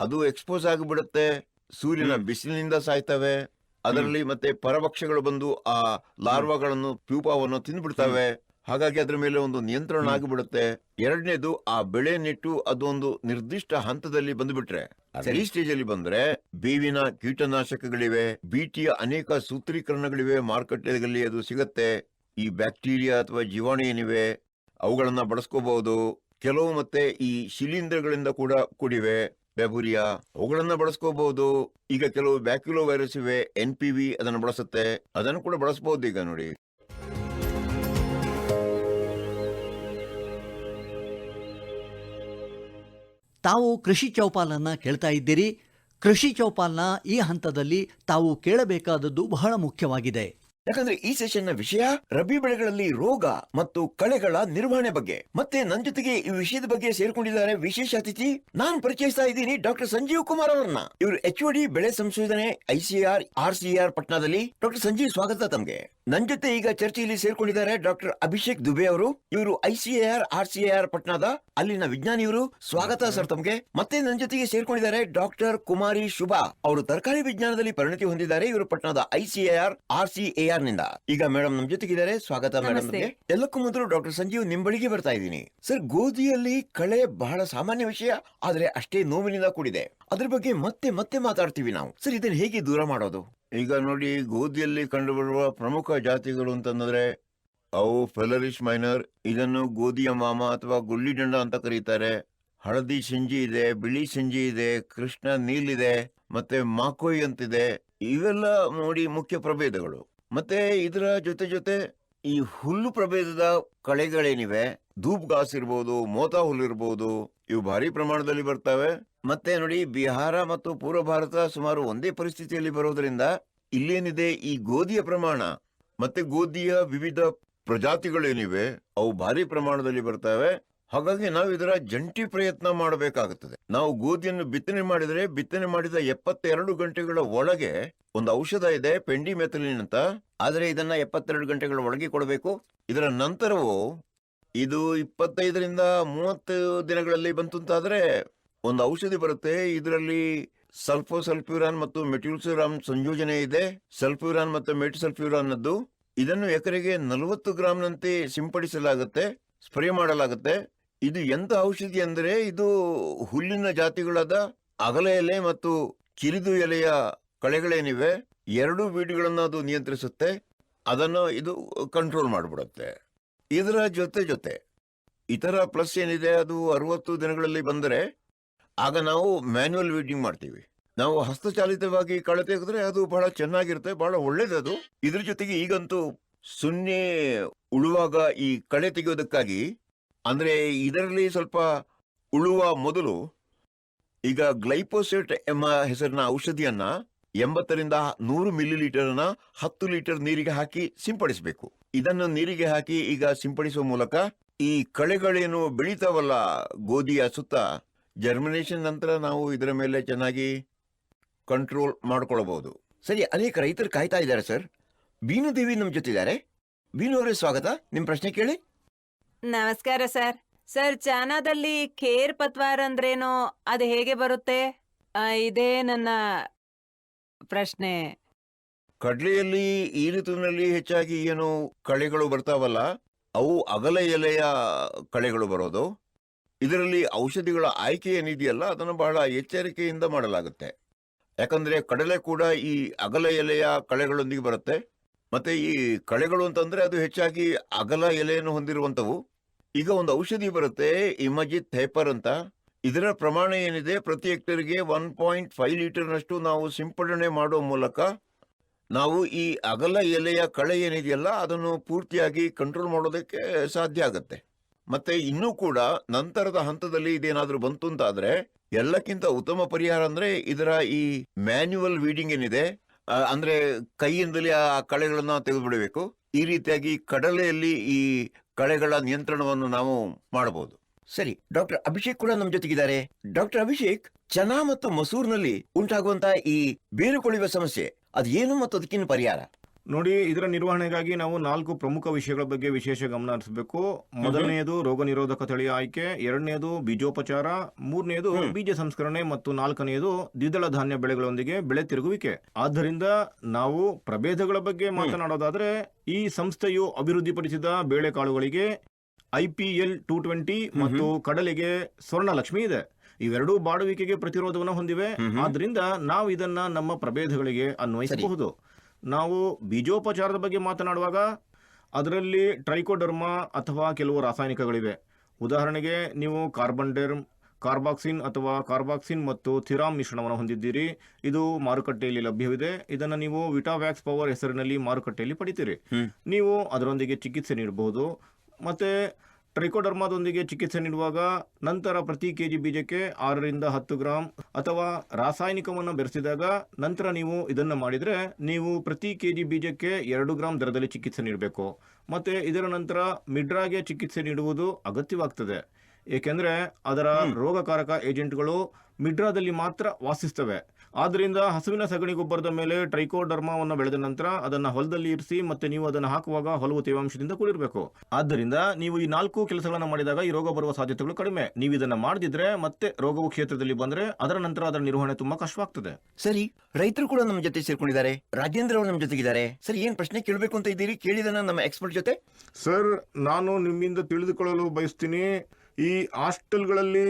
ಅದು ಎಕ್ಸ್ಪೋಸ್ ಆಗಿಬಿಡುತ್ತೆ. ಸೂರ್ಯನ ಬಿಸಿಲಿನಿಂದ ಸಾಯ್ತವೆ. ಅದರಲ್ಲಿ ಮತ್ತೆ ಪರಭಕ್ಷಗಳು ಬಂದು ಆ ಲಾರ್ವಾಗಳನ್ನು ಪ್ಯೂಪಾವನ್ನು ತಿಂದ್ಬಿಡ್ತವೆ. ಹಾಗಾಗಿ ಅದರ ಮೇಲೆ ಒಂದು ನಿಯಂತ್ರಣ ಆಗಿಬಿಡುತ್ತೆ. ಎರಡನೇದು ಆ ಬೆಳೆ ನೆಟ್ಟು ಅದೊಂದು ನಿರ್ದಿಷ್ಟ ಹಂತದಲ್ಲಿ ಬಂದ್ಬಿಟ್ರೆ. ಈ ಸ್ಟೇಜ್ ಅಲ್ಲಿ ಬಂದ್ರೆ ಬೇವಿನ ಕೀಟನಾಶಕಗಳಿವೆ ಬಿಟಿಯ ಅನೇಕ ಸೂತ್ರೀಕರಣಗಳಿವೆ ಮಾರುಕಟ್ಟೆಗಳಲ್ಲಿ ಅದು ಸಿಗತ್ತೆ ಈ ಬ್ಯಾಕ್ಟೀರಿಯಾ ಅಥವಾ ಜೀವಾಣು ಏನಿವೆ ಅವುಗಳನ್ನ ಬಳಸ್ಕೋಬಹುದು. ಕೆಲವು ಮತ್ತೆ ಈ ಶಿಲೀಂಧ್ರಗಳಿಂದ ಕೂಡ ಕೂಡಿವೆ ಬೆಬುರಿಯಾ ಅವುಗಳನ್ನ ಬಳಸ್ಕೋಬಹುದು. ಈಗ ಕೆಲವು ಬ್ಯಾಕ್ಯುಲೋ ವೈರಸ್ ಇವೆ ಎನ್ ಪಿ ವಿ ಅದನ್ನು ಬಳಸುತ್ತೆ. ಅದನ್ನು ಕೂಡ ಬಳಸಬಹುದು ಈಗ ನೋಡಿ. ತಾವು ಕೃಷಿ ಚೌಪಾಲನ್ನ ಕೇಳ್ತಾ ಇದ್ದೀರಿ. ಕೃಷಿ ಚೌಪಾಲ್ನ ಈ ಹಂತದಲ್ಲಿ ತಾವು ಕೇಳಬೇಕಾದದ್ದು ಬಹಳ ಮುಖ್ಯವಾಗಿದೆ. ಯಾಕಂದ್ರೆ ಈ ಸೆಷನ್ನ ವಿಷಯ ರಬಿ ಬೆಳೆಗಳಲ್ಲಿ ರೋಗ ಮತ್ತು ಕಳೆಗಳ ನಿರ್ವಹಣೆ ಬಗ್ಗೆ. ಮತ್ತೆ ನನ್ನ ಜೊತೆಗೆ ಈ ವಿಷಯದ ಬಗ್ಗೆ ಸೇರ್ಕೊಂಡಿದ್ದಾರೆ ವಿಶೇಷ ಅತಿಥಿ. ನಾನು ಪರಿಚಯಿಸ್ತಾ ಇದ್ದೀನಿ ಡಾಕ್ಟರ್ ಸಂಜೀವ್ ಕುಮಾರ್ ಅವರನ್ನ. ಇವರು ಎಚ್ ಡಿ ಬೆಳೆ ಸಂಶೋಧನೆ ಐಸಿಆರ್ ಆರ್ ಸಿಆರ್ ಪಟ್ನಾದಲ್ಲಿ. ಡಾಕ್ಟರ್ ಸಂಜೀವ್ ಸ್ವಾಗತ ತಮ್ಗೆ. ನನ್ ಜೊತೆ ಈಗ ಚರ್ಚೆಯಲ್ಲಿ ಸೇರ್ಕೊಂಡಿದ್ದಾರೆ ಡಾಕ್ಟರ್ ಅಭಿಷೇಕ್ ದುಬೆ ಅವರು. ಇವರು ಐಸಿಎಆರ್ ಆರ್ ಸಿಆರ್ ಪಟ್ನಾದ. ಅಲ್ಲಿನ ವಿಜ್ಞಾನಿ ಇವರು. ಸ್ವಾಗತ ಸರ್ ತಮ್ಗೆ. ಮತ್ತೆ ನನ್ನ ಜೊತೆಗೆ ಸೇರ್ಕೊಂಡಿದ್ದಾರೆ ಡಾಕ್ಟರ್ ಕುಮಾರಿ ಶುಭಾ. ಅವರು ತರಕಾರಿ ವಿಜ್ಞಾನದಲ್ಲಿ ಪರಿಣತಿ ಹೊಂದಿದ್ದಾರೆ. ಇವರು ಪಟ್ನಾದ ಐಸಿಎಆರ್ ಆರ್ ಸಿ ಆರ್ನಿಂದ. ಈಗ ಮೇಡಮ್ ನಮ್ ಜೊತೆಗಿದ್ದಾರೆ. ಸ್ವಾಗತ ಮೇಡಮ್. ಎಲ್ಲಕ್ಕೂ ಮೊದಲು ಡಾಕ್ಟರ್ ಸಂಜೀವ್ ನಿಮ್ ಬಳಿಗೆ ಬರ್ತಾ ಇದ್ದೀನಿ. ಸರ್ ಗೋಧಿಯಲ್ಲಿ ಕಳೆ ಬಹಳ ಸಾಮಾನ್ಯ ವಿಷಯ ಆದ್ರೆ ಅಷ್ಟೇ ನೋವಿನಿಂದ ಕೂಡಿದೆ. ಅದ್ರ ಬಗ್ಗೆ ಮತ್ತೆ ಮತ್ತೆ ಮಾತಾಡ್ತೀವಿ ನಾವು. ಸರ್ ಇದನ್ನ ಹೇಗೆ ದೂರ ಮಾಡೋದು? ಈಗ ನೋಡಿ ಗೋಧಿಯಲ್ಲಿ ಕಂಡುಬರುವ ಪ್ರಮುಖ ಜಾತಿಗಳು ಅಂತಂದ್ರೆ ಅವು ಫೆಲರಿಶ್ ಮೈನರ್, ಇದನ್ನು ಗೋಧಿಯ ಮಾಮ ಅಥವಾ ಗುಳ್ಳಿ ದಂಡ ಅಂತ ಕರೀತಾರೆ. ಹಳದಿ ಸಿಂಜಿ ಇದೆ, ಬಿಳಿ ಸಿಂಜಿ ಇದೆ, ಕೃಷ್ಣ ನೀಲಿದೆ ಮತ್ತೆ ಮಾಕೋಯ್ ಅಂತಿದೆ. ಇವೆಲ್ಲ ನೋಡಿ ಮುಖ್ಯ ಪ್ರಭೇದಗಳು. ಮತ್ತೆ ಇದರ ಜೊತೆ ಜೊತೆ ಈ ಹುಲ್ಲು ಪ್ರಭೇದದ ಕಳೆಗಳೇನಿವೆ? ಧೂಪ್ ಗಾಸ್ ಇರ್ಬೋದು, ಮೋತಾ ಹುಲ್ಲು ಇರ್ಬೋದು, ಇವು ಭಾರಿ ಪ್ರಮಾಣದಲ್ಲಿ ಬರ್ತವೆ. ಮತ್ತೆ ನೋಡಿ, ಬಿಹಾರ ಮತ್ತು ಪೂರ್ವ ಭಾರತ ಸುಮಾರು ಒಂದೇ ಪರಿಸ್ಥಿತಿಯಲ್ಲಿ ಬರೋದ್ರಿಂದ ಇಲ್ಲೇನಿದೆ ಈ ಗೋಧಿಯ ಪ್ರಮಾಣ? ಮತ್ತೆ ಗೋಧಿಯ ವಿವಿಧ ಪ್ರಜಾತಿಗಳೇನಿವೆ? ಅವು ಭಾರಿ ಪ್ರಮಾಣದಲ್ಲಿ ಬರ್ತವೆ. ಹಾಗಾಗಿ ನಾವು ಇದರ ಜಂಟಿ ಪ್ರಯತ್ನ ಮಾಡಬೇಕಾಗುತ್ತದೆ. ನಾವು ಗೋಧಿಯನ್ನು ಬಿತ್ತನೆ ಮಾಡಿದರೆ, ಬಿತ್ತನೆ ಮಾಡಿದ ಎಪ್ಪತ್ತೆರಡು ಗಂಟೆಗಳ ಒಳಗೆ ಒಂದು ಔಷಧ ಇದೆ ಪೆಂಡಿ ಮೆಥಲಿನ್ ಅಂತ. ಆದರೆ ಇದನ್ನ ಎಪ್ಪತ್ತೆರಡು ಗಂಟೆಗಳ ಒಳಗೆ ಕೊಡಬೇಕು. ಇದರ ನಂತರವೂ ಇದು ಇಪ್ಪತ್ತೈದರಿಂದ ಮೂವತ್ತು ದಿನಗಳಲ್ಲಿ ಬಂತು ಅಂತಾದ್ರೆ ಒಂದು ಔಷಧಿ ಬರುತ್ತೆ. ಇದರಲ್ಲಿ ಸಲ್ಫೋಸಲ್ಫ್ಯೂರಾನ್ ಮತ್ತು ಮೆಟ್ಯೂಲ್ಸುರಾನ್ ಸಂಯೋಜನೆ ಇದೆ. ಸಲ್ಫ್ಯೂರಾನ್ ಮತ್ತು ಮೆಟ್ಸಲ್ಫ್ಯೂರಾನ್ ಅದ್ದು ಇದನ್ನು ಎಕರೆಗೆ ನಲವತ್ತು ಗ್ರಾಂನಂತೆ ಸಿಂಪಡಿಸಲಾಗುತ್ತೆ, ಸ್ಪ್ರೇ ಮಾಡಲಾಗುತ್ತೆ. ಇದು ಎಂತ ಔಷಧಿ ಅಂದರೆ ಇದು ಹುಲ್ಲಿನ ಜಾತಿಗಳಾದ ಅಗಲ ಎಲೆ ಮತ್ತು ಕಿರಿದು ಎಲೆಯ ಕಳೆಗಳೇನಿವೆ. ಎರಡೂ ಬೀಡುಗಳನ್ನು ಅದು ನಿಯಂತ್ರಿಸುತ್ತೆ. ಅದನ್ನು ಇದು ಕಂಟ್ರೋಲ್ ಮಾಡಿಬಿಡುತ್ತೆ. ಇದರ ಜೊತೆ ಜೊತೆ ಇತರ ಪ್ಲಸ್ ಏನಿದೆ, ಅದು ಅರವತ್ತು ದಿನಗಳಲ್ಲಿ ಬಂದರೆ ಆಗ ನಾವು ಮ್ಯಾನ್ಯುವಲ್ ವೀಡಿಂಗ್ ಮಾಡ್ತೀವಿ. ನಾವು ಹಸ್ತಚಾಲಿತವಾಗಿ ಕಳೆ ತೆಗೆದ್ರೆ ಅದು ಬಹಳ ಚೆನ್ನಾಗಿರುತ್ತೆ, ಬಹಳ ಒಳ್ಳೇದದು ಇದ್ರ ಜೊತೆಗೆ ಈಗಂತೂ ಸುನ್ನೆ ಉಳುವಾಗ ಈ ಕಳೆ ತೆಗೆಯೋದಕ್ಕಾಗಿ, ಅಂದ್ರೆ ಇದರಲ್ಲಿ ಸ್ವಲ್ಪ ಉಳುವ ಮೊದಲು ಈಗ ಗ್ಲೈಪೋಸೇಟ್ ಎಂಬ ಹೆಸರಿನ ಔಷಧಿಯನ್ನ ಎಂಬತ್ತರಿಂದ ನೂರು ಮಿಲಿ ಲೀಟರ್ನ ಹತ್ತು ಲೀಟರ್ ನೀರಿಗೆ ಹಾಕಿ ಸಿಂಪಡಿಸಬೇಕು. ಇದನ್ನು ನೀರಿಗೆ ಹಾಕಿ ಈಗ ಸಿಂಪಡಿಸುವ ಮೂಲಕ ಈ ಕಳೆಗಳೇನು ಬೆಳೀತಾವಲ್ಲ ಗೋಧಿಯ ಸುತ್ತ ಜರ್ಮಿನೇಷನ್ ನಂತರ ನಾವು ಇದರ ಮೇಲೆ ಚೆನ್ನಾಗಿ ಕಂಟ್ರೋಲ್ ಮಾಡ್ಕೊಳ್ಬಹುದು ಸರಿ ಅನೇಕ ರೈತರು ಕಾಯ್ತಾ ಇದ್ದಾರೆ ಸರ್. ಬೀನು ದೇವಿ ನಮ್ಮ ಜೊತೆ ಇದ್ದಾರೆ ಬೀನು ಅವರೇ ಸ್ವಾಗತ. ನಿಮ್ಮ ಪ್ರಶ್ನೆ ಕೇಳಿ. ನಮಸ್ಕಾರ ಸರ್. ಸರ್ ಚಾನಾದಲ್ಲಿ ಖೇರ್ ಪತ್ವಾರ್ ಅಂದ್ರೇನು ಅದು ಹೇಗೆ ಬರುತ್ತೆ? ಆ, ಇದೇ ನನ್ನ ಪ್ರಶ್ನೆ. ಕಡ್ಲೆಯಲ್ಲಿ ಈ ಋತುವಿನಲ್ಲಿ ಹೆಚ್ಚಾಗಿ ಏನು ಕಳೆಗಳು ಬರ್ತಾವಲ್ಲ ಅವು ಅಗಲ ಎಲೆಯ ಕಳೆಗಳು ಬರೋದು. ಇದರಲ್ಲಿ ಔಷಧಿಗಳ ಆಯ್ಕೆ ಏನಿದೆಯಲ್ಲ ಅದನ್ನು ಬಹಳ ಎಚ್ಚರಿಕೆಯಿಂದ ಮಾಡಲಾಗುತ್ತೆ. ಯಾಕಂದರೆ ಕಡಲೆ ಕೂಡ ಈ ಅಗಲ ಎಲೆಯ ಕಳೆಗಳೊಂದಿಗೆ ಬರುತ್ತೆ. ಮತ್ತೆ ಈ ಕಳೆಗಳು ಅಂತಂದ್ರೆ ಅದು ಹೆಚ್ಚಾಗಿ ಅಗಲ ಎಲೆಯನ್ನು ಹೊಂದಿರುವಂಥವು. ಈಗ ಒಂದು ಔಷಧಿ ಬರುತ್ತೆ, ಇಮಜಿತ್ ಥೈಪರ್ ಅಂತ. ಇದರ ಪ್ರಮಾಣ ಏನಿದೆ, ಪ್ರತಿ ಹೆಕ್ಟರ್ಗೆ ಒನ್ ಪಾಯಿಂಟ್ ಫೈವ್ ಲೀಟರ್ನಷ್ಟು ನಾವು ಸಿಂಪಡಣೆ ಮಾಡುವ ಮೂಲಕ ನಾವು ಈ ಅಗಲ ಎಲೆಯ ಕಳೆ ಏನಿದೆಯಲ್ಲ ಅದನ್ನು ಪೂರ್ತಿಯಾಗಿ ಕಂಟ್ರೋಲ್ ಮಾಡೋದಕ್ಕೆ ಸಾಧ್ಯ ಆಗುತ್ತೆ. ಮತ್ತೆ ಇನ್ನೂ ಕೂಡ ನಂತರದ ಹಂತದಲ್ಲಿ ಇದೇನಾದ್ರೂ ಬಂತು ಅಂತಾದ್ರೆ, ಎಲ್ಲಕ್ಕಿಂತ ಉತ್ತಮ ಪರಿಹಾರ ಅಂದ್ರೆ ಇದರ ಈ ಮ್ಯಾನ್ಯುವಲ್ ವೀಡಿಂಗ್ ಏನಿದೆ ಅಂದ್ರೆ ಕೈಯಿಂದಲೇ ಆ ಕಳೆಗಳನ್ನ ತೆಗೆದುಬಿಡಬೇಕು. ಈ ರೀತಿಯಾಗಿ ಕಡಲೆಯಲ್ಲಿ ಈ ಕಳೆಗಳ ನಿಯಂತ್ರಣವನ್ನು ನಾವು ಮಾಡಬಹುದು. ಸರಿ, ಡಾಕ್ಟರ್ ಅಭಿಷೇಕ್ ಕೂಡ ನಮ್ ಜೊತೆಗಿದ್ದಾರೆ. ಡಾಕ್ಟರ್ ಅಭಿಷೇಕ್, ಚನಾ ಮತ್ತು ಮಸೂರ್ನಲ್ಲಿ ಉಂಟಾಗುವಂತಹ ಈ ಬೇರು ಕೊಳೆಯುವ ಸಮಸ್ಯೆ ಅದು ಏನು ಮತ್ತು ಅದಕ್ಕಿನ ಪರಿಹಾರ? ನೋಡಿ ಇದರ ನಿರ್ವಹಣೆಗಾಗಿ ನಾವು ನಾಲ್ಕು ಪ್ರಮುಖ ವಿಷಯಗಳ ಬಗ್ಗೆ ವಿಶೇಷ ಗಮನ ಹರಿಸಬೇಕು. ಮೊದಲನೆಯದು ರೋಗ ನಿರೋಧಕ ತಳಿಯ ಆಯ್ಕೆ ಎರಡನೆಯದು ಬೀಜೋಪಚಾರ ಮೂರನೆಯದು ಬೀಜ ಸಂಸ್ಕರಣೆ ಮತ್ತು ನಾಲ್ಕನೆಯದು ದ್ವಿದಳ ಧಾನ್ಯ ಬೆಳೆಗಳೊಂದಿಗೆ ಬೆಳೆ ತಿರುಗುವಿಕೆ. ಆದ್ದರಿಂದ ನಾವು ಪ್ರಭೇದಗಳ ಬಗ್ಗೆ ಮಾತನಾಡೋದಾದ್ರೆ ಈ ಸಂಸ್ಥೆಯು ಅಭಿವೃದ್ಧಿಪಡಿಸಿದ ಬೇಳೆಕಾಳುಗಳಿಗೆ I P L two twenty ಮತ್ತು ಕಡಲೆಗೆ ಸ್ವರ್ಣಲಕ್ಷ್ಮಿ ಇದೆ. ಇವೆರಡೂ ಬಾಡುವಿಕೆಗೆ ಪ್ರತಿರೋಧವನ್ನು ಹೊಂದಿವೆ. ಆದ್ರಿಂದ ನಾವು ಇದನ್ನ ನಮ್ಮ ಪ್ರಭೇದಗಳಿಗೆ ಅನ್ವಯಿಸಬಹುದು. ನಾವು ಬೀಜೋಪಚಾರದ ಬಗ್ಗೆ ಮಾತನಾಡುವಾಗ ಅದರಲ್ಲಿ ಟ್ರೈಕೋಡರ್ಮಾ ಅಥವಾ ಕೆಲವು ರಾಸಾಯನಿಕಗಳಿವೆ. ಉದಾಹರಣೆಗೆ ನೀವು ಕಾರ್ಬನ್ ಡೆರ್ಮ್ ಕಾರ್ಬಾಕ್ಸಿನ್ ಅಥವಾ ಕಾರ್ಬಾಕ್ಸಿನ್ ಮತ್ತು ಥಿರಾಮ್ ಮಿಶ್ರಣವನ್ನು ಹೊಂದಿದ್ದೀರಿ. ಇದು ಮಾರುಕಟ್ಟೆಯಲ್ಲಿ ಲಭ್ಯವಿದೆ. ಇದನ್ನು ನೀವು ವಿಟಾವ್ಯಾಕ್ಸ್ ಪವರ್ ಹೆಸರಿನಲ್ಲಿ ಮಾರುಕಟ್ಟೆಯಲ್ಲಿ ಪಡಿತೀರಿ. ನೀವು ಅದರೊಂದಿಗೆ ಚಿಕಿತ್ಸೆ ನೀಡಬಹುದು. ಮತ್ತೆ ಟ್ರೈಕೋಡರ್ಮಾದೊಂದಿಗೆ ಚಿಕಿತ್ಸೆ ನೀಡುವಾಗ ನಂತರ ಪ್ರತಿ ಕೆಜಿ ಬೀಜಕ್ಕೆ ಆರರಿಂದ ಹತ್ತು ಗ್ರಾಂ ಅಥವಾ ರಾಸಾಯನಿಕವನ್ನು ಬೆರೆಸಿದಾಗ ನಂತರ ನೀವು ಇದನ್ನು ಮಾಡಿದರೆ ನೀವು ಪ್ರತಿ ಕೆಜಿ ಬೀಜಕ್ಕೆ ಎರಡು ಗ್ರಾಂ ದರದಲ್ಲಿ ಚಿಕಿತ್ಸೆ ನೀಡಬೇಕು. ಮತ್ತು ಇದರ ನಂತರ ಮಿಡ್ರಾಗೆ ಚಿಕಿತ್ಸೆ ನೀಡುವುದು ಅಗತ್ಯವಾಗ್ತದೆ. ಏಕೆಂದರೆ ಅದರ ರೋಗಕಾರಕ ಏಜೆಂಟ್ಗಳು ಮಿಡ್ರಾದಲ್ಲಿ ಮಾತ್ರ ವಾಸಿಸ್ತವೆ. ಆದ್ದರಿಂದ ಹಸುವಿನ ಸಗಣಿ ಗೊಬ್ಬರದ ಮೇಲೆ ಟ್ರೈಕೋಡರ್ಮಾವನ್ನು ಬೆಳೆದ ನಂತರ ಅದನ್ನು ಹೊಲದಲ್ಲಿ ಇರಿಸಿ ಮತ್ತೆ ನೀವು ಅದನ್ನು ಹಾಕುವಾಗ ಹೊಲವು ತೇವಾಂಶದಿಂದ ಕೂಡಿರಬೇಕು. ಆದ್ದರಿಂದ ನೀವು ಈ ನಾಲ್ಕು ಕೆಲಸಗಳನ್ನು ಮಾಡಿದಾಗ ಈ ರೋಗ ಬರುವ ಸಾಧ್ಯತೆಗಳು ಕಡಿಮೆ. ನೀವು ಇದನ್ನು ಮಾಡದಿದ್ರೆ ಮತ್ತೆ ರೋಗವು ಕ್ಷೇತ್ರದಲ್ಲಿ ಬಂದರೆ ಅದರ ನಂತರ ಅದರ ನಿರ್ವಹಣೆ ತುಂಬಾ ಕಷ್ಟವಾಗ್ತದೆ. ಸರಿ ರೈತರು ಕೂಡ ನಮ್ಮ ಜೊತೆ ಸೇರ್ಕೊಂಡಿದ್ದಾರೆ. ರಾಜೇಂದ್ರ ಅವರು ನಮ್ಮ ಜೊತೆಗಿದ್ದಾರೆ. ಸರ್ ಏನ್ ಪ್ರಶ್ನೆ ಕೇಳಬೇಕು ಅಂತ ಇದ್ದೀರಿ? ಕೇಳಿದನ ನಮ್ಮ ಎಕ್ಸ್ಪರ್ಟ್ ಜೊತೆ? ಸರ್ ನಾನು ನಿಮ್ಮಿಂದ ತಿಳಿದುಕೊಳ್ಳಲು ಬಯಸ್ತೀನಿ ಈ ಹಾಸ್ಟೆಲ್ಗಳಲ್ಲಿ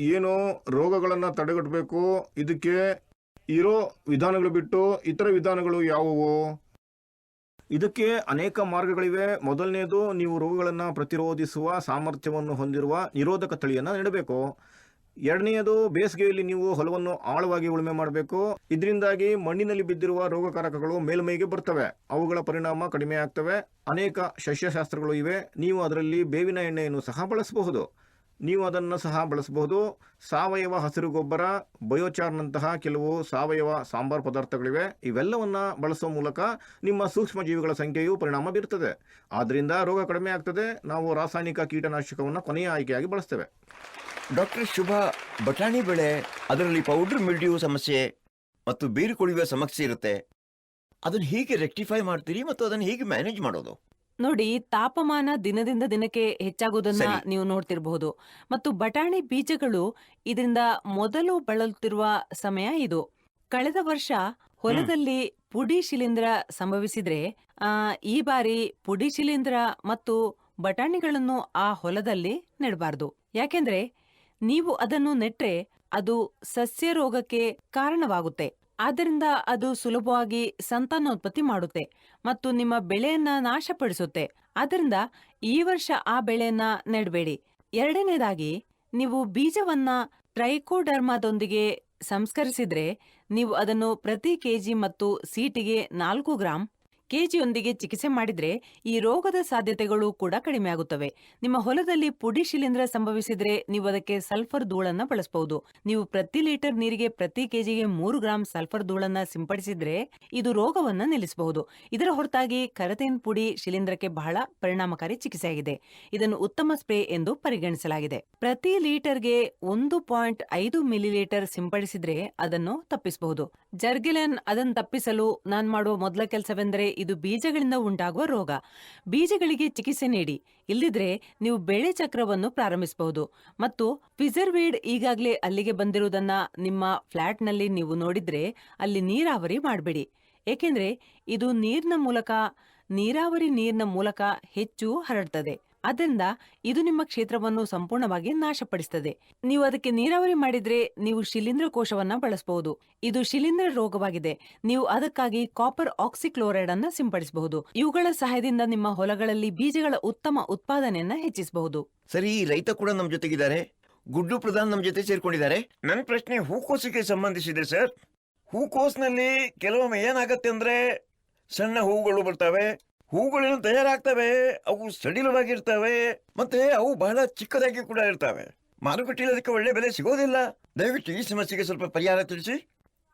ಏನೋ ರೋಗಗಳನ್ನು ತಡೆಗಟ್ಟಬೇಕು ಇದಕ್ಕೆ ಇರೋ ವಿಧಾನಗಳು ಬಿಟ್ಟು ಇತರ ವಿಧಾನಗಳು ಯಾವುವು? ಇದಕ್ಕೆ ಅನೇಕ ಮಾರ್ಗಗಳಿವೆ. ಮೊದಲನೇದು, ನೀವು ರೋಗಗಳನ್ನು ಪ್ರತಿರೋಧಿಸುವ ಸಾಮರ್ಥ್ಯವನ್ನು ಹೊಂದಿರುವ ನಿರೋಧಕ ತಳಿಯನ್ನು ನೆಡಬೇಕು. ಎರಡನೆಯದು, ಬೇಸಿಗೆಯಲ್ಲಿ ನೀವು ಹೊಲವನ್ನು ಆಳವಾಗಿ ಉಳುಮೆ ಮಾಡಬೇಕು. ಇದರಿಂದಾಗಿ ಮಣ್ಣಿನಲ್ಲಿ ಬಿದ್ದಿರುವ ರೋಗಕಾರಕಗಳು ಮೇಲ್ಮೈಗೆ ಬರ್ತವೆ. ಅವುಗಳ ಪರಿಣಾಮ ಕಡಿಮೆ ಅನೇಕ ಸಸ್ಯಶಾಸ್ತ್ರಗಳು ಇವೆ. ನೀವು ಅದರಲ್ಲಿ ಬೇವಿನ ಎಣ್ಣೆಯನ್ನು ಸಹ ಬಳಸಬಹುದು. ನೀವು ಅದನ್ನು ಸಹ ಬಳಸಬಹುದು. ಸಾವಯವ ಹಸಿರು ಗೊಬ್ಬರ, ಬಯೋಚಾರ್ನಂತಹ ಕೆಲವು ಸಾವಯವ ಸಾಂಬಾರ್ ಪದಾರ್ಥಗಳಿವೆ. ಇವೆಲ್ಲವನ್ನು ಬಳಸುವ ಮೂಲಕ ನಿಮ್ಮ ಸೂಕ್ಷ್ಮ ಜೀವಿಗಳ ಸಂಖ್ಯೆಯು ಪರಿಣಾಮ ಬೀರುತ್ತದೆ. ಆದ್ದರಿಂದ ರೋಗ ಕಡಿಮೆ ಆಗ್ತದೆ. ನಾವು ರಾಸಾಯನಿಕ ಕೀಟನಾಶಕವನ್ನು ಕೊನೆಯ ಆಯ್ಕೆಯಾಗಿ ಬಳಸ್ತೇವೆ. ಡಾಕ್ಟರ್ ಶುಭ, ಬಟಾಣಿ ಬೆಳೆ, ಅದರಲ್ಲಿ ಪೌಡರ್ ಮಿಲ್ಡಿಯು ಸಮಸ್ಯೆ ಮತ್ತು ಬೀರುಕೊಳಿಯುವ ಸಮಸ್ಯೆ ಇರುತ್ತೆ. ಅದನ್ನು ಹೇಗೆ ರೆಕ್ಟಿಫೈ ಮಾಡ್ತೀರಿ ಮತ್ತು ಅದನ್ನು ಹೇಗೆ ಮ್ಯಾನೇಜ್ ಮಾಡೋದು? ನೋಡಿ ತಾಪಮಾನ ದಿನದಿಂದ ದಿನಕ್ಕೆ ಹೆಚ್ಚಾಗುವುದನ್ನ ಸರಿ. ನೀವು ನೋಡ್ತಿರಬಹುದು. ಮತ್ತು ಬಟಾಣಿ ಬೀಜಗಳು ಇದರಿಂದ ಮೊದಲು ಬಳಲುತ್ತಿರುವ ಸಮಯ ಇದು. ಕಳೆದ ವರ್ಷ ಹೊಲದಲ್ಲಿ ಪುಡಿ ಶಿಲೀಂಧ್ರ ಸಂಭವಿಸಿದ್ರೆ ಆ, ಈ ಬಾರಿ ಪುಡಿ ಶಿಲೀಂಧ್ರ ಮತ್ತು ಬಟಾಣಿಗಳನ್ನು ಆ ಹೊಲದಲ್ಲಿ ನೆಡಬಾರದು. ಯಾಕೆಂದ್ರೆ ನೀವು ಅದನ್ನು ನೆಟ್ರೆ ಅದು ಸಸ್ಯ ರೋಗಕ್ಕೆ ಕಾರಣವಾಗುತ್ತೆ. ಆದ್ದರಿಂದ ಅದು ಸುಲಭವಾಗಿ ಸಂತಾನೋತ್ಪತ್ತಿ ಮಾಡುತ್ತೆ ಮತ್ತು ನಿಮ್ಮ ಬೆಳೆಯನ್ನ ನಾಶಪಡಿಸುತ್ತೆ. ಆದ್ದರಿಂದ ಈ ವರ್ಷ ಆ ಬೆಳೆಯನ್ನ ನೆಡಬೇಡಿ. ಎರಡನೇದಾಗಿ, ನೀವು ಬೀಜವನ್ನ ಟ್ರೈಕೋಡರ್ಮಾದೊಂದಿಗೆ ಸಂಸ್ಕರಿಸಿದ್ರೆ ನೀವು ಅದನ್ನು ಪ್ರತಿ ಕೆಜಿ ಮತ್ತು ಸೀಟಿಗೆ ನಾಲ್ಕು ಗ್ರಾಂ ಕೆಜಿಯೊಂದಿಗೆ ಚಿಕಿತ್ಸೆ ಮಾಡಿದ್ರೆ ಈ ರೋಗದ ಸಾಧ್ಯತೆಗಳು ಕೂಡ ಕಡಿಮೆ ಆಗುತ್ತವೆ. ನಿಮ್ಮ ಹೊಲದಲ್ಲಿ ಪುಡಿ ಶಿಲೀಂಧ್ರ ಸಂಭವಿಸಿದ್ರೆ ನೀವು ಅದಕ್ಕೆ ಸಲ್ಫರ್ ಧೂಳನ್ನ ಬಳಸಬಹುದು. ನೀವು ಪ್ರತಿ ಲೀಟರ್ ನೀರಿಗೆ ಪ್ರತಿ ಕೆಜಿಗೆ ಮೂರು ಗ್ರಾಂ ಸಲ್ಫರ್ ಧೂಳನ್ನ ಸಿಂಪಡಿಸಿದ್ರೆ ಇದು ರೋಗವನ್ನ ನಿಲ್ಲಿಸಬಹುದು. ಇದರ ಹೊರತಾಗಿ ಕರತೇನ್ ಪುಡಿ ಶಿಲೀಂಧ್ರಕ್ಕೆ ಬಹಳ ಪರಿಣಾಮಕಾರಿ ಚಿಕಿತ್ಸೆಯಾಗಿದೆ ಇದನ್ನು ಉತ್ತಮ ಸ್ಪ್ರೇ ಎಂದು ಪರಿಗಣಿಸಲಾಗಿದೆ. ಪ್ರತಿ ಲೀಟರ್ಗೆ ಒಂದು ಪಾಯಿಂಟ್ ಐದು ಮಿಲಿಲೀಟರ್ ಸಿಂಪಡಿಸಿದ್ರೆ ಅದನ್ನು ತಪ್ಪಿಸಬಹುದು. ಜರ್ಗಿಲನ್ ಅದನ್ನು ತಪ್ಪಿಸಲು ನಾನು ಮಾಡುವ ಮೊದಲ ಕೆಲಸವೆಂದರೆ ಇದು ಬೀಜಗಳಿಂದ ಉಂಟಾಗುವ ರೋಗ. ಬೀಜಗಳಿಗೆ ಚಿಕಿತ್ಸೆ ನೀಡಿ. ಇಲ್ಲದಿದ್ರೆ ನೀವು ಬೆಳೆ ಚಕ್ರವನ್ನು ಪ್ರಾರಂಭಿಸಬಹುದು. ಮತ್ತು ಫಿಸರ್ವೀಡ್ ಈಗಾಗಲೇ ಅಲ್ಲಿಗೆ ಬಂದಿರುವುದನ್ನ ನಿಮ್ಮ ಫ್ಲಾಟ್ನಲ್ಲಿ ನೀವು ನೋಡಿದ್ರೆ ಅಲ್ಲಿ ನೀರಾವರಿ ಮಾಡಬೇಡಿ. ಏಕೆಂದ್ರೆ ಇದು ನೀರಿನ ಮೂಲಕ, ನೀರಾವರಿ ನೀರಿನ ಮೂಲಕ ಹೆಚ್ಚು ಹರಡ್ತದೆ. ಆದ್ದರಿಂದ ಇದು ನಿಮ್ಮ ಕ್ಷೇತ್ರವನ್ನು ಸಂಪೂರ್ಣವಾಗಿ ನಾಶಪಡಿಸುತ್ತದೆ ನೀವು ಅದಕ್ಕೆ ನೀರಾವರಿ ಮಾಡಿದ್ರೆ ನೀವು ಶಿಲೀಂಧ್ರ ಕೋಶವನ್ನ ಬಳಸಬಹುದು. ಇದು ಶಿಲೀಂಧ್ರ ರೋಗವಾಗಿದೆ. ನೀವು ಅದಕ್ಕಾಗಿ ಕಾಪರ್ ಆಕ್ಸಿಕ್ಲೋರೈಡ್ ಅನ್ನ ಸಿಂಪಡಿಸಬಹುದು. ಇವುಗಳ ಸಹಾಯದಿಂದ ನಿಮ್ಮ ಹೊಲಗಳಲ್ಲಿ ಬೀಜಗಳ ಉತ್ತಮ ಉತ್ಪಾದನೆಯನ್ನ ಹೆಚ್ಚಿಸಬಹುದು. ಸರಿ ರೈತ ಕೂಡ ನಮ್ಮ ಜೊತೆಗಿದ್ದಾರೆ. ಗುಡ್ಡು ಪ್ರಧಾನ್ ನಮ್ಮ ಜೊತೆ ಸೇರ್ಕೊಂಡಿದ್ದಾರೆ. ನನ್ನ ಪ್ರಶ್ನೆ ಹೂಕೋಸಿಗೆ ಸಂಬಂಧಿಸಿದೆ, ಸರ್. ಹೂಕೋಸ್ನಲ್ಲಿ ಕೆಲವೊಮ್ಮೆ ಏನಾಗತ್ತೆ ಅಂದ್ರೆ ಸಣ್ಣ ಹೂಗಳು ಬರ್ತವೆ. ಹೂಗಳೇನು ತಯಾರಾಗ್ತವೆ, ಅವು ಸಡಿಲವಾಗಿರ್ತವೆ, ಮತ್ತೆ ಅವು ಬಹಳ ಚಿಕ್ಕದಾಗಿ ಕೂಡ ಇರ್ತವೆ. ಮಾರುಕಟ್ಟೆಯಲ್ಲಿ ಅದಕ್ಕೆ ಒಳ್ಳೆ ಬೆಲೆ ಸಿಗೋದಿಲ್ಲ. ದಯವಿಟ್ಟು ಈ ಸಮಸ್ಯೆಗೆ ಸ್ವಲ್ಪ ಪರಿಹಾರ ತಿಳಿಸಿ.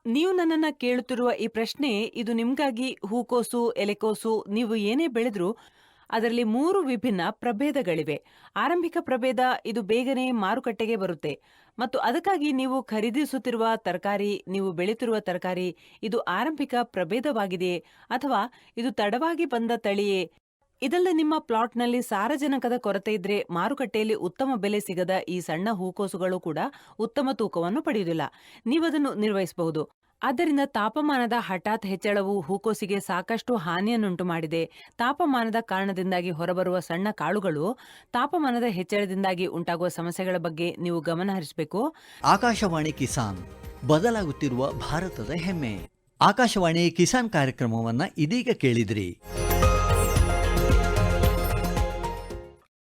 ನೀವು ನನ್ನನ್ನ ಕೇಳುತ್ತಿರುವ ಈ ಪ್ರಶ್ನೆ, ಇದು ನಿಮ್ಗಾಗಿ ಹೂಕೋಸು, ಎಲೆಕೋಸು, ನೀವು ಏನೇ ಬೆಳೆದ್ರೂ ಅದರಲ್ಲಿ ಮೂರು ವಿಭಿನ್ನ ಪ್ರಭೇದಗಳಿವೆ. ಆರಂಭಿಕ ಪ್ರಭೇದ ಇದು ಬೇಗನೆ ಮಾರುಕಟ್ಟೆಗೆ ಬರುತ್ತೆ. ಮತ್ತು ಅದಕ್ಕಾಗಿ ನೀವು ಖರೀದಿಸುತ್ತಿರುವ ತರಕಾರಿ, ನೀವು ಬೆಳೆತಿರುವ ತರಕಾರಿ ಇದು ಆರಂಭಿಕ ಪ್ರಭೇದವಾಗಿದೆಯೇ ಅಥವಾ ಇದು ತಡವಾಗಿ ಬಂದ ತಳಿಯೇ. ಇದಲ್ಲ ನಿಮ್ಮ ಪ್ಲಾಟ್ನಲ್ಲಿ ಸಾರಜನಕದ ಕೊರತೆ ಇದ್ರೆ ಮಾರುಕಟ್ಟೆಯಲ್ಲಿ ಉತ್ತಮ ಬೆಲೆ ಸಿಗದ ಈ ಸಣ್ಣ ಹೂಕೋಸುಗಳು ಕೂಡ ಉತ್ತಮ ತೂಕವನ್ನು ಪಡೆಯುವುದಿಲ್ಲ. ನೀವದನ್ನು ನಿರ್ವಹಿಸಬಹುದು. ಆದ್ದರಿಂದ ತಾಪಮಾನದ ಹಠಾತ್ ಹೆಚ್ಚಳವು ಹೂಕೋಸಿಗೆ ಸಾಕಷ್ಟು ಹಾನಿಯನ್ನುಂಟು ಮಾಡಿದೆ ತಾಪಮಾನದ ಕಾರಣದಿಂದಾಗಿ ಹೊರಬರುವ ಸಣ್ಣ ಕಾಳುಗಳು ತಾಪಮಾನದ ಹೆಚ್ಚಳದಿಂದಾಗಿ ಉಂಟಾಗುವ ಸಮಸ್ಯೆಗಳ ಬಗ್ಗೆ ನೀವು ಗಮನ ಹರಿಸಬೇಕು ಆಕಾಶವಾಣಿ ಕಿಸಾನ್, ಬದಲಾಗುತ್ತಿರುವ ಭಾರತದ ಹೆಮ್ಮೆ. ಆಕಾಶವಾಣಿ ಕಿಸಾನ್ ಕಾರ್ಯಕ್ರಮವನ್ನ ಇದೀಗ ಕೇಳಿದ್ರಿ.